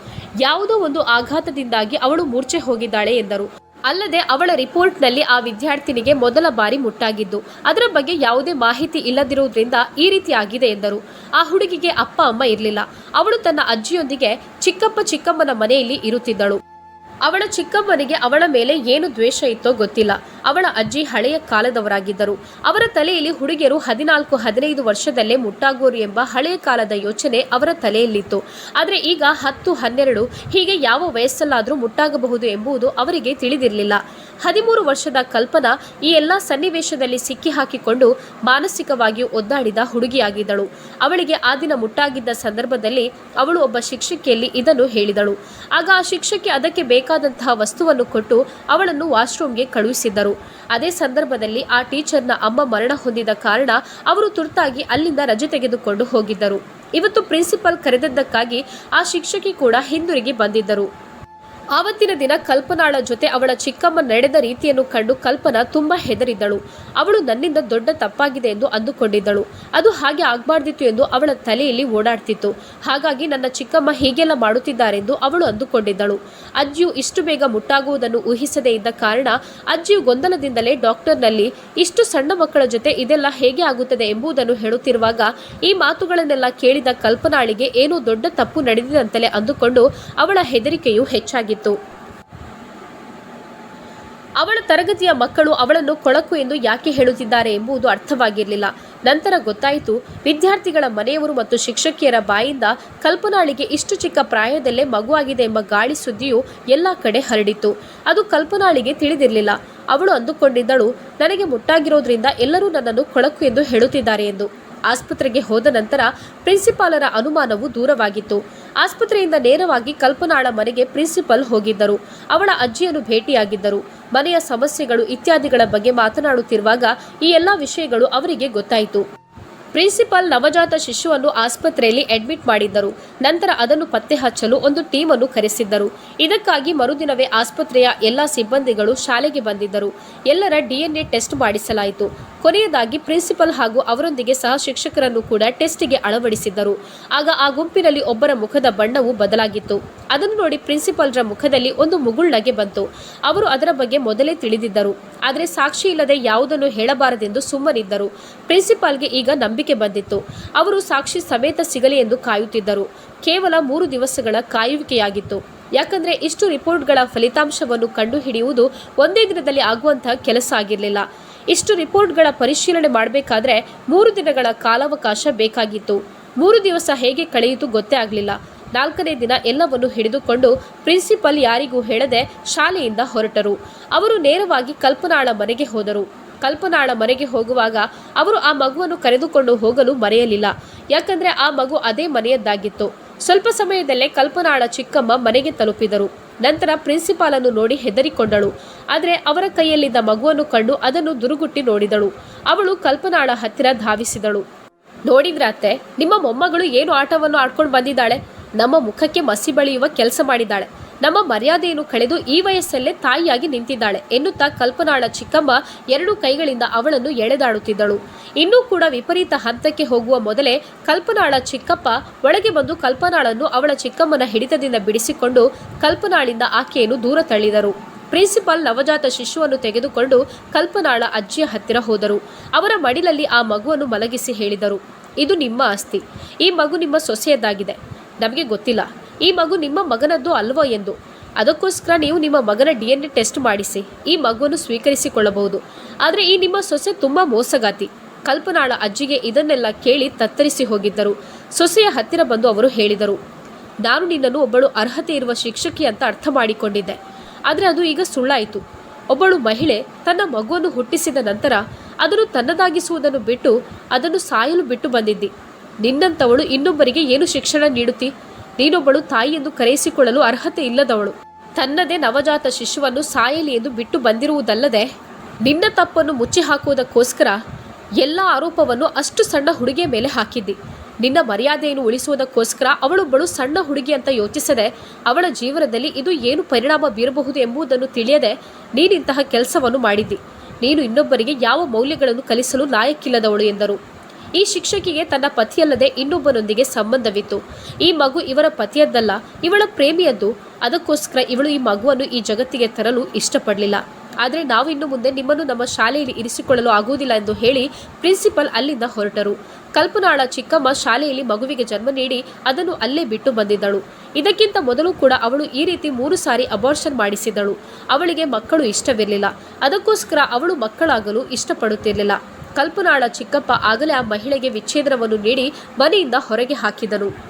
ಯಾವುದೋ ಒಂದು ಆಘಾತದಿಂದಾಗಿ ಅವಳು ಮೂರ್ಛೆ ಹೋಗಿದ್ದಾಳೆ ಎಂದರು. ಅಲ್ಲದೆ ಅವಳ ರಿಪೋರ್ಟ್ನಲ್ಲಿ ಆ ವಿದ್ಯಾರ್ಥಿನಿಗೆ ಮೊದಲ ಬಾರಿ ಮುಟ್ಟಾಗಿದ್ದು, ಅದರ ಬಗ್ಗೆ ಯಾವುದೇ ಮಾಹಿತಿ ಇಲ್ಲದಿರುವುದರಿಂದ ಈ ರೀತಿಯಾಗಿದೆ ಎಂದರು. ಆ ಹುಡುಗಿಗೆ ಅಪ್ಪ ಅಮ್ಮ ಇರಲಿಲ್ಲ. ಅವಳು ತನ್ನ ಅಜ್ಜಿಯೊಂದಿಗೆ ಚಿಕ್ಕಪ್ಪ ಚಿಕ್ಕಮ್ಮನ ಮನೆಯಲ್ಲಿ ಇರುತ್ತಿದ್ದಳು. ಅವಳ ಚಿಕ್ಕಮ್ಮನಿಗೆ ಅವಳ ಮೇಲೆ ಏನು ದ್ವೇಷ ಇತ್ತೋ ಗೊತ್ತಿಲ್ಲ. ಅವಳ ಅಜ್ಜಿ ಹಳೆಯ ಕಾಲದವರಾಗಿದ್ದರು. ಅವರ ತಲೆಯಲ್ಲಿ ಹುಡುಗಿಯರು ಹದಿನಾಲ್ಕು, ಹದಿನೈದು ವರ್ಷದಲ್ಲೇ ಮುಟ್ಟಾಗೋರು ಎಂಬ ಹಳೆಯ ಕಾಲದ ಯೋಚನೆ ಅವರ ತಲೆಯಲ್ಲಿತ್ತು. ಆದರೆ ಈಗ ಹತ್ತು, ಹನ್ನೆರಡು ಹೀಗೆ ಯಾವ ವಯಸ್ಸಲ್ಲಾದರೂ ಮುಟ್ಟಾಗಬಹುದು ಎಂಬುದು ಅವರಿಗೆ ತಿಳಿದಿರಲಿಲ್ಲ. ಹದಿಮೂರು ವರ್ಷದ ಕಲ್ಪನಾ ಈ ಎಲ್ಲ ಸನ್ನಿವೇಶದಲ್ಲಿ ಸಿಕ್ಕಿ ಹಾಕಿಕೊಂಡು ಮಾನಸಿಕವಾಗಿ ಒದ್ದಾಡಿದ ಹುಡುಗಿಯಾಗಿದ್ದಳು. ಅವಳಿಗೆ ಆ ದಿನ ಮುಟ್ಟಾಗಿದ್ದ ಸಂದರ್ಭದಲ್ಲಿ ಅವಳು ಒಬ್ಬ ಶಿಕ್ಷಕಿಯಲ್ಲಿ ಇದನ್ನು ಹೇಳಿದಳು. ಆಗ ಆ ಶಿಕ್ಷಕಿ ಅದಕ್ಕೆ ಬೇಕಾದಂತಹ ವಸ್ತುವನ್ನು ಕೊಟ್ಟು ಅವಳನ್ನು ವಾಶ್ರೂಮ್ಗೆ ಕಳುಹಿಸಿದ್ದರು. ಅದೇ ಸಂದರ್ಭದಲ್ಲಿ ಆ ಟೀಚರ್ನ ಅಮ್ಮ ಮರಣ ಹೊಂದಿದ ಕಾರಣ ಅವರು ತುರ್ತಾಗಿ ಅಲ್ಲಿಂದ ರಜೆ ತೆಗೆದುಕೊಂಡು ಹೋಗಿದ್ದರು. ಇವತ್ತು ಪ್ರಿನ್ಸಿಪಾಲ್ ಕರೆದದ್ದಕ್ಕಾಗಿ ಆ ಶಿಕ್ಷಕಿ ಕೂಡ ಹಿಂದಿರುಗಿ ಬಂದಿದ್ದರು. ಆವತ್ತಿನ ದಿನ ಕಲ್ಪನಾಳ ಜೊತೆ ಅವಳ ಚಿಕ್ಕಮ್ಮ ನಡೆದ ರೀತಿಯನ್ನು ಕಂಡು ಕಲ್ಪನಾ ತುಂಬಾ ಹೆದರಿದ್ದಳು. ಅವಳು ನನ್ನಿಂದ ದೊಡ್ಡ ತಪ್ಪಾಗಿದೆ ಎಂದು ಅಂದುಕೊಂಡಿದ್ದಳು. ಅದು ಹಾಗೆ ಆಗಬಾರ್ದಿತ್ತು ಎಂದು ಅವಳ ತಲೆಯಲ್ಲಿ ಓಡಾಡ್ತಿತ್ತು. ಹಾಗಾಗಿ ನನ್ನ ಚಿಕ್ಕಮ್ಮ ಹೀಗೆಲ್ಲ ಮಾಡುತ್ತಿದ್ದಾರೆಂದು ಅವಳು ಅಂದುಕೊಂಡಿದ್ದಳು. ಅಜ್ಜಿಯು ಇಷ್ಟು ಬೇಗ ಮುಟ್ಟಾಗುವುದನ್ನು ಊಹಿಸದೇ ಇದ್ದ ಕಾರಣ ಅಜ್ಜಿಯು ಗೊಂದಲದಿಂದಲೇ ಡಾಕ್ಟರ್ನಲ್ಲಿ, ಇಷ್ಟು ಸಣ್ಣ ಮಕ್ಕಳ ಜೊತೆ ಇದೆಲ್ಲ ಹೇಗೆ ಆಗುತ್ತದೆ ಎಂಬುದನ್ನು ಹೇಳುತ್ತಿರುವಾಗ ಈ ಮಾತುಗಳನ್ನೆಲ್ಲ ಕೇಳಿದ ಕಲ್ಪನಾಳಿಗೆ ಏನೋ ದೊಡ್ಡ ತಪ್ಪು ನಡೆದಿದಂತಲೇ ಅಂದುಕೊಂಡು ಅವಳ ಹೆದರಿಕೆಯು ಹೆಚ್ಚಾಗಿತ್ತು ಅವಳ ತರಗತಿಯ ಮಕ್ಕಳು ಅವಳನ್ನು ಕೊಳಕು ಎಂದು ಯಾಕೆ ಹೇಳುತ್ತಿದ್ದಾರೆ ಎಂಬುದು ಅರ್ಥವಾಗಿರಲಿಲ್ಲ. ನಂತರ ಗೊತ್ತಾಯಿತು, ವಿದ್ಯಾರ್ಥಿಗಳ ಮನೆಯವರು ಮತ್ತು ಶಿಕ್ಷಕಿಯರ ಬಾಯಿಂದ ಕಲ್ಪನಾಳಿಗೆ ಇಷ್ಟು ಚಿಕ್ಕ ಪ್ರಾಯದಲ್ಲೇ ಮಗುವಾಗಿದೆ ಎಂಬ ಗಾಳಿ ಸುದ್ದಿಯು ಎಲ್ಲ ಕಡೆ ಹರಡಿತ್ತು. ಅದು ಕಲ್ಪನಾಳಿಗೆ ತಿಳಿದಿರಲಿಲ್ಲ. ಅವಳು ಅಂದುಕೊಂಡಿದ್ದಳು, ನನಗೆ ಮುಟ್ಟಾಗಿರೋದ್ರಿಂದ ಎಲ್ಲರೂ ನನ್ನನ್ನು ಕೊಳಕು ಎಂದು ಹೇಳುತ್ತಿದ್ದಾರೆ ಎಂದು. ಆಸ್ಪತ್ರೆಗೆ ಹೋದ ನಂತರ ಪ್ರಿನ್ಸಿಪಾಲರ ಅನುಮಾನವು ದೂರವಾಗಿತ್ತು. ಆಸ್ಪತ್ರೆಯಿಂದ ನೇರವಾಗಿ ಕಲ್ಪನಾಳ ಮನೆಗೆ ಪ್ರಿನ್ಸಿಪಲ್ ಹೋಗಿದ್ದರು. ಅವಳ ಅಜ್ಜಿಯನ್ನು ಭೇಟಿಯಾಗಿದ್ದರು. ಮನೆಯ ಸಮಸ್ಯೆಗಳು ಇತ್ಯಾದಿಗಳ ಬಗ್ಗೆ ಮಾತನಾಡುತ್ತಿರುವಾಗ ಈ ಎಲ್ಲ ವಿಷಯಗಳು ಅವರಿಗೆ ಗೊತ್ತಾಯಿತು. ಪ್ರಿನ್ಸಿಪಾಲ್ ನವಜಾತ ಶಿಶುವನ್ನು ಆಸ್ಪತ್ರೆಯಲ್ಲಿ ಅಡ್ಮಿಟ್ ಮಾಡಿದ್ದರು. ನಂತರ ಅದನ್ನು ಪತ್ತೆ ಹಚ್ಚಲು ಒಂದು ಟೀಮ್ ಅನ್ನು ಕರೆಸಿದ್ದರು. ಇದಕ್ಕಾಗಿ ಮರುದಿನವೇ ಆಸ್ಪತ್ರೆಯ ಎಲ್ಲ ಸಿಬ್ಬಂದಿಗಳು ಶಾಲೆಗೆ ಬಂದಿದ್ದರು. ಎಲ್ಲರ ಡಿಎನ್ಎ ಟೆಸ್ಟ್ ಮಾಡಿಸಲಾಯಿತು. ಕೊನೆಯದಾಗಿ ಪ್ರಿನ್ಸಿಪಲ್ ಹಾಗೂ ಅವರೊಂದಿಗೆ ಸಹ ಶಿಕ್ಷಕರನ್ನು ಕೂಡ ಟೆಸ್ಟ್ಗೆ ಅಳವಡಿಸಿದ್ದರು. ಆಗ ಆ ಗುಂಪಿನಲ್ಲಿ ಒಬ್ಬರ ಮುಖದ ಬಣ್ಣವು ಬದಲಾಗಿತ್ತು. ಅದನ್ನು ನೋಡಿ ಪ್ರಿನ್ಸಿಪಲ್ರ ಮುಖದಲ್ಲಿ ಒಂದು ಮುಗುಳ್ನಗೆ ಬಂತು. ಅವರು ಅದರ ಬಗ್ಗೆ ಮೊದಲೇ ತಿಳಿದಿದ್ದರು. ಆದರೆ ಸಾಕ್ಷಿ ಇಲ್ಲದೆ ಯಾವುದನ್ನು ಹೇಳಬಾರದೆಂದು ಸುಮ್ಮನಿದ್ದರು. ಪ್ರಿನ್ಸಿಪಾಲ್ಗೆ ಈಗ ನಂಬಿಕೆ ಬಂದಿತ್ತು. ಅವರು ಸಾಕ್ಷಿ ಸಮೇತ ಸಿಗಲಿ ಎಂದು ಕಾಯುತ್ತಿದ್ದರು. ಕೇವಲ ಮೂರು ದಿವಸಗಳ ಕಾಯುವಿಕೆಯಾಗಿತ್ತು. ಯಾಕಂದ್ರೆ ಇಷ್ಟು ರಿಪೋರ್ಟ್ಗಳ ಫಲಿತಾಂಶವನ್ನು ಕಂಡುಹಿಡಿಯುವುದು ಒಂದೇ ದಿನದಲ್ಲಿ ಆಗುವಂತಹ ಕೆಲಸ ಆಗಿರಲಿಲ್ಲ. ಇಷ್ಟು ರಿಪೋರ್ಟ್ಗಳ ಪರಿಶೀಲನೆ ಮಾಡಬೇಕಾದ್ರೆ ಮೂರು ದಿನಗಳ ಕಾಲಾವಕಾಶ ಬೇಕಾಗಿತ್ತು. ಮೂರು ದಿವಸ ಹೇಗೆ ಕಳೆಯಿತು ಗೊತ್ತೇ ಆಗಲಿಲ್ಲ. ನಾಲ್ಕನೇ ದಿನ ಎಲ್ಲವನ್ನು ಹಿಡಿದುಕೊಂಡು ಪ್ರಿನ್ಸಿಪಲ್ ಯಾರಿಗೂ ಹೇಳದೆ ಶಾಲೆಯಿಂದ ಹೊರಟರು. ಅವರು ನೇರವಾಗಿ ಕಲ್ಪನಾಳ ಮನೆಗೆ ಹೋದರು. ಕಲ್ಪನಾಳ ಮನೆಗೆ ಹೋಗುವಾಗ ಅವರು ಆ ಮಗುವನ್ನು ಕರೆದುಕೊಂಡು ಹೋಗಲು ಮರೆಯಲಿಲ್ಲ. ಯಾಕಂದ್ರೆ ಆ ಮಗು ಅದೇ ಮನೆಯದ್ದಾಗಿತ್ತು. ಸ್ವಲ್ಪ ಸಮಯದಲ್ಲೇ ಕಲ್ಪನಾಳ ಚಿಕ್ಕಮ್ಮ ಮನೆಗೆ ತಲುಪಿದರು. ನಂತರ ಪ್ರಿನ್ಸಿಪಾಲನ್ನು ನೋಡಿ ಹೆದರಿಕೊಂಡಳು. ಆದರೆ ಅವರ ಕೈಯಲ್ಲಿದ್ದ ಮಗುವನ್ನು ಕಂಡು ಅದನ್ನು ದುರುಗುಟ್ಟಿ ನೋಡಿದಳು. ಅವಳು ಕಲ್ಪನಾಳ ಹತ್ತಿರ ಧಾವಿಸಿದಳು. ನೋಡಿದ್ರಾತೆ ನಿಮ್ಮ ಮೊಮ್ಮಗಳು ಏನು ಆಟವನ್ನು ಆಡ್ಕೊಂಡು ಬಂದಿದ್ದಾಳೆ? ನಮ್ಮ ಮುಖಕ್ಕೆ ಮಸಿ ಬಳಿಯುವ ಕೆಲಸ ಮಾಡಿದ್ದಾಳೆ. ನಮ್ಮ ಮರ್ಯಾದೆಯನ್ನು ಕಳೆದು ಈ ವಯಸ್ಸಲ್ಲೇ ತಾಯಿಯಾಗಿ ನಿಂತಿದ್ದಾಳೆ ಎನ್ನುತ್ತಾ ಕಲ್ಪನಾಳ ಚಿಕ್ಕಮ್ಮ ಎರಡು ಕೈಗಳಿಂದ ಅವಳನ್ನು ಎಳೆದಾಡುತ್ತಿದ್ದಳು. ಇನ್ನೂ ಕೂಡ ವಿಪರೀತ ಹಂತಕ್ಕೆ ಹೋಗುವ ಮೊದಲೇ ಕಲ್ಪನಾಳ ಚಿಕ್ಕಪ್ಪ ಒಳಗೆ ಬಂದು ಕಲ್ಪನಾಳನ್ನು ಅವಳ ಚಿಕ್ಕಮ್ಮನ ಹಿಡಿತದಿಂದ ಬಿಡಿಸಿಕೊಂಡು ಕಲ್ಪನಾಳಿಂದ ಆಕೆಯನ್ನು ದೂರ ತಳ್ಳಿದರು. ಪ್ರಿನ್ಸಿಪಾಲ್ ನವಜಾತ ಶಿಶುವನ್ನು ತೆಗೆದುಕೊಂಡು ಕಲ್ಪನಾಳ ಅಜ್ಜಿಯ ಹತ್ತಿರ ಹೋದರು. ಅವರ ಮಡಿಲಲ್ಲಿ ಆ ಮಗುವನ್ನು ಮಲಗಿಸಿ ಹೇಳಿದರು, ಇದು ನಿಮ್ಮ ಆಸ್ತಿ. ಈ ಮಗು ನಿಮ್ಮ ಸೊಸೆಯದ್ದಾಗಿದೆ. ನಮಗೆ ಗೊತ್ತಿಲ್ಲ. ಈ ಮಗು ನಿಮ್ಮ ಮಗನದ್ದು ಅಲ್ವೋ ಎಂದು. ಅದಕ್ಕೋಸ್ಕರ ನೀವು ನಿಮ್ಮ ಮಗನ ಡಿ ಎನ್ ಎ ಟೆಸ್ಟ್ ಮಾಡಿಸಿ. ಈ ಮಗುವನ್ನು ಸ್ವೀಕರಿಸಿಕೊಳ್ಳಬಹುದು. ಆದರೆ ಈ ನಿಮ್ಮ ಸೊಸೆ ತುಂಬ ಮೋಸಗಾತಿ. ಕಲ್ಪನಾಳ ಅಜ್ಜಿಗೆ ಇದನ್ನೆಲ್ಲ ಕೇಳಿ ತತ್ತರಿಸಿ ಹೋಗಿದ್ದರು. ಸೊಸೆಯ ಹತ್ತಿರ ಬಂದು ಅವರು ಹೇಳಿದರು, ನಾನು ನಿನ್ನನ್ನು ಒಬ್ಬಳು ಅರ್ಹತೆ ಇರುವ ಶಿಕ್ಷಕಿ ಅಂತ ಅರ್ಥ ಮಾಡಿಕೊಂಡಿದ್ದೆ. ಆದರೆ ಅದು ಈಗ ಸುಳ್ಳಾಯಿತು. ಒಬ್ಬಳು ಮಹಿಳೆ ತನ್ನ ಮಗುವನ್ನು ಹುಟ್ಟಿಸಿದ ನಂತರ ಅದನ್ನು ತನ್ನದಾಗಿಸುವುದನ್ನು ಬಿಟ್ಟು ಅದನ್ನು ಸಾಯಲು ಬಿಟ್ಟು ಬಂದಿದ್ದಿ. ನಿನ್ನಂಥವಳು ಇನ್ನೊಬ್ಬರಿಗೆ ಏನು ಶಿಕ್ಷಣ ನೀಡುತ್ತಿ? ನೀನೊಬ್ಬಳು ಎಂದು ಕರೆಯಿಸಿಕೊಳ್ಳಲು ಅರ್ಹತೆ ಇಲ್ಲದವಳು. ತನ್ನದೇ ನವಜಾತ ಶಿಶುವನ್ನು ಸಾಯಲಿ ಎಂದು ಬಿಟ್ಟು ಬಂದಿರುವುದಲ್ಲದೆ, ನಿನ್ನ ತಪ್ಪನ್ನು ಮುಚ್ಚಿ ಹಾಕುವುದಕ್ಕೋಸ್ಕರ ಎಲ್ಲ ಆರೋಪವನ್ನು ಅಷ್ಟು ಸಣ್ಣ ಹುಡುಗಿಯ ಮೇಲೆ ಹಾಕಿದ್ದಿ. ನಿನ್ನ ಮರ್ಯಾದೆಯನ್ನು ಉಳಿಸುವುದಕ್ಕೋಸ್ಕರ ಅವಳೊಬ್ಬಳು ಸಣ್ಣ ಹುಡುಗಿ ಅಂತ ಯೋಚಿಸದೆ ಅವಳ ಜೀವನದಲ್ಲಿ ಇದು ಏನು ಪರಿಣಾಮ ಬೀರಬಹುದು ಎಂಬುದನ್ನು ತಿಳಿಯದೆ ನೀನಿಂತಹ ಕೆಲಸವನ್ನು ಮಾಡಿದ್ದಿ. ನೀನು ಇನ್ನೊಬ್ಬರಿಗೆ ಯಾವ ಮೌಲ್ಯಗಳನ್ನು ಕಲಿಸಲು ಲಾಯಕ್ಕಿಲ್ಲದವಳು ಎಂದರು. ಈ ಶಿಕ್ಷಕಿಗೆ ತನ್ನ ಪತಿಯಲ್ಲದೆ ಇನ್ನೊಬ್ಬನೊಂದಿಗೆ ಸಂಬಂಧವಿತ್ತು. ಈ ಮಗು ಇವರ ಪತಿಯದ್ದಲ್ಲ, ಇವಳ ಪ್ರೇಮಿಯದ್ದು. ಅದಕ್ಕೋಸ್ಕರ ಇವಳು ಈ ಮಗುವನ್ನು ಈ ಜಗತ್ತಿಗೆ ತರಲು ಇಷ್ಟಪಡಲಿಲ್ಲ. ಆದರೆ ನಾವು ಇನ್ನು ಮುಂದೆ ನಿಮ್ಮನ್ನು ನಮ್ಮ ಶಾಲೆಯಲ್ಲಿ ಇರಿಸಿಕೊಳ್ಳಲು ಆಗುವುದಿಲ್ಲ ಎಂದು ಹೇಳಿ ಪ್ರಿನ್ಸಿಪಲ್ ಅಲ್ಲಿಂದ ಹೊರಟರು. ಕಲ್ಪನಾಳ ಚಿಕ್ಕಮ್ಮ ಶಾಲೆಯಲ್ಲಿ ಮಗುವಿಗೆ ಜನ್ಮ ನೀಡಿ ಅದನ್ನು ಅಲ್ಲೇ ಬಿಟ್ಟು ಬಂದಿದ್ದಳು. ಇದಕ್ಕಿಂತ ಮೊದಲು ಕೂಡ ಅವಳು ಈ ರೀತಿ ಮೂರು ಸಾರಿ ಅಬಾರ್ಷನ್ ಮಾಡಿಸಿದಳು ಅವಳಿಗೆ ಮಕ್ಕಳು ಇಷ್ಟವಿರಲಿಲ್ಲ. ಅದಕ್ಕೋಸ್ಕರ ಅವಳು ಮಕ್ಕಳಾಗಲು ಇಷ್ಟಪಡುತ್ತಿರಲಿಲ್ಲ. ಕಲ್ಪನಾಳ ಚಿಕ್ಕಪ್ಪ ಆಗಲೇ ಆ ಮಹಿಳೆಗೆ ವಿಚ್ಛೇದನವನ್ನು ನೀಡಿ ಮನೆಯಿಂದ ಹೊರಗೆ ಹಾಕಿದನು.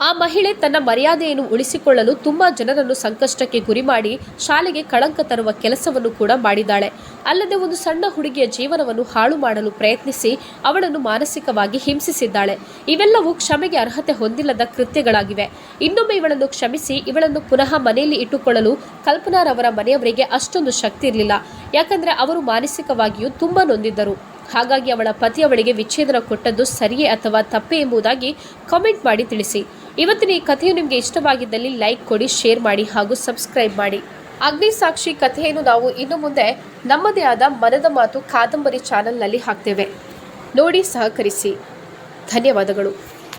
ಆ ಮಹಿಳೆ ತನ್ನ ಮರ್ಯಾದೆಯನ್ನು ಉಳಿಸಿಕೊಳ್ಳಲು ತುಂಬಾ ಜನರನ್ನು ಸಂಕಷ್ಟಕ್ಕೆ ಗುರಿ ಮಾಡಿ ಶಾಲೆಗೆ ಕಳಂಕ ತರುವ ಕೆಲಸವನ್ನು ಕೂಡ ಮಾಡಿದ್ದಾಳೆ. ಅಲ್ಲದೆ ಒಂದು ಸಣ್ಣ ಹುಡುಗಿಯ ಜೀವನವನ್ನು ಹಾಳು ಮಾಡಲು ಪ್ರಯತ್ನಿಸಿ ಅವಳನ್ನು ಮಾನಸಿಕವಾಗಿ ಹಿಂಸಿಸಿದ್ದಾಳೆ. ಇವೆಲ್ಲವೂ ಕ್ಷಮೆಗೆ ಅರ್ಹತೆ ಹೊಂದಿಲ್ಲದ ಕೃತ್ಯಗಳಾಗಿವೆ. ಇನ್ನೊಮ್ಮೆ ಇವಳನ್ನು ಕ್ಷಮಿಸಿ ಇವಳನ್ನು ಪುನಃ ಮನೆಯಲ್ಲಿ ಇಟ್ಟುಕೊಳ್ಳಲು ಕಲ್ಪನಾರವರ ಮನೆಯವರಿಗೆ ಅಷ್ಟೊಂದು ಶಕ್ತಿ ಇರಲಿಲ್ಲ. ಯಾಕಂದ್ರೆ ಅವರು ಮಾನಸಿಕವಾಗಿಯೂ ತುಂಬಾ ನೊಂದಿದ್ದರು. ಹಾಗಾಗಿ ಅವಳ ಪತಿ ಅವಳಿಗೆ ವಿಚ್ಛೇದನ ಕೊಟ್ಟದ್ದು ಸರಿಯೇ ಅಥವಾ ತಪ್ಪೇ ಎಂಬುದಾಗಿ ಕಾಮೆಂಟ್ ಮಾಡಿ ತಿಳಿಸಿ. ಇವತ್ತಿನ ಈ ಕಥೆಯು ನಿಮಗೆ ಇಷ್ಟವಾಗಿದ್ದಲ್ಲಿ ಲೈಕ್ ಕೊಡಿ, ಶೇರ್ ಮಾಡಿ ಹಾಗೂ ಸಬ್ಸ್ಕ್ರೈಬ್ ಮಾಡಿ. ಅಗ್ನಿ ಸಾಕ್ಷಿ ಕಥೆಯನ್ನು ನಾವು ಇನ್ನು ಮುಂದೆ ನಮ್ಮದೇ ಆದ ಮನದ ಮಾತು ಕಾದಂಬರಿ ಚಾನೆಲ್ನಲ್ಲಿ ಹಾಕ್ತೇವೆ. ನೋಡಿ ಸಹಕರಿಸಿ. ಧನ್ಯವಾದಗಳು.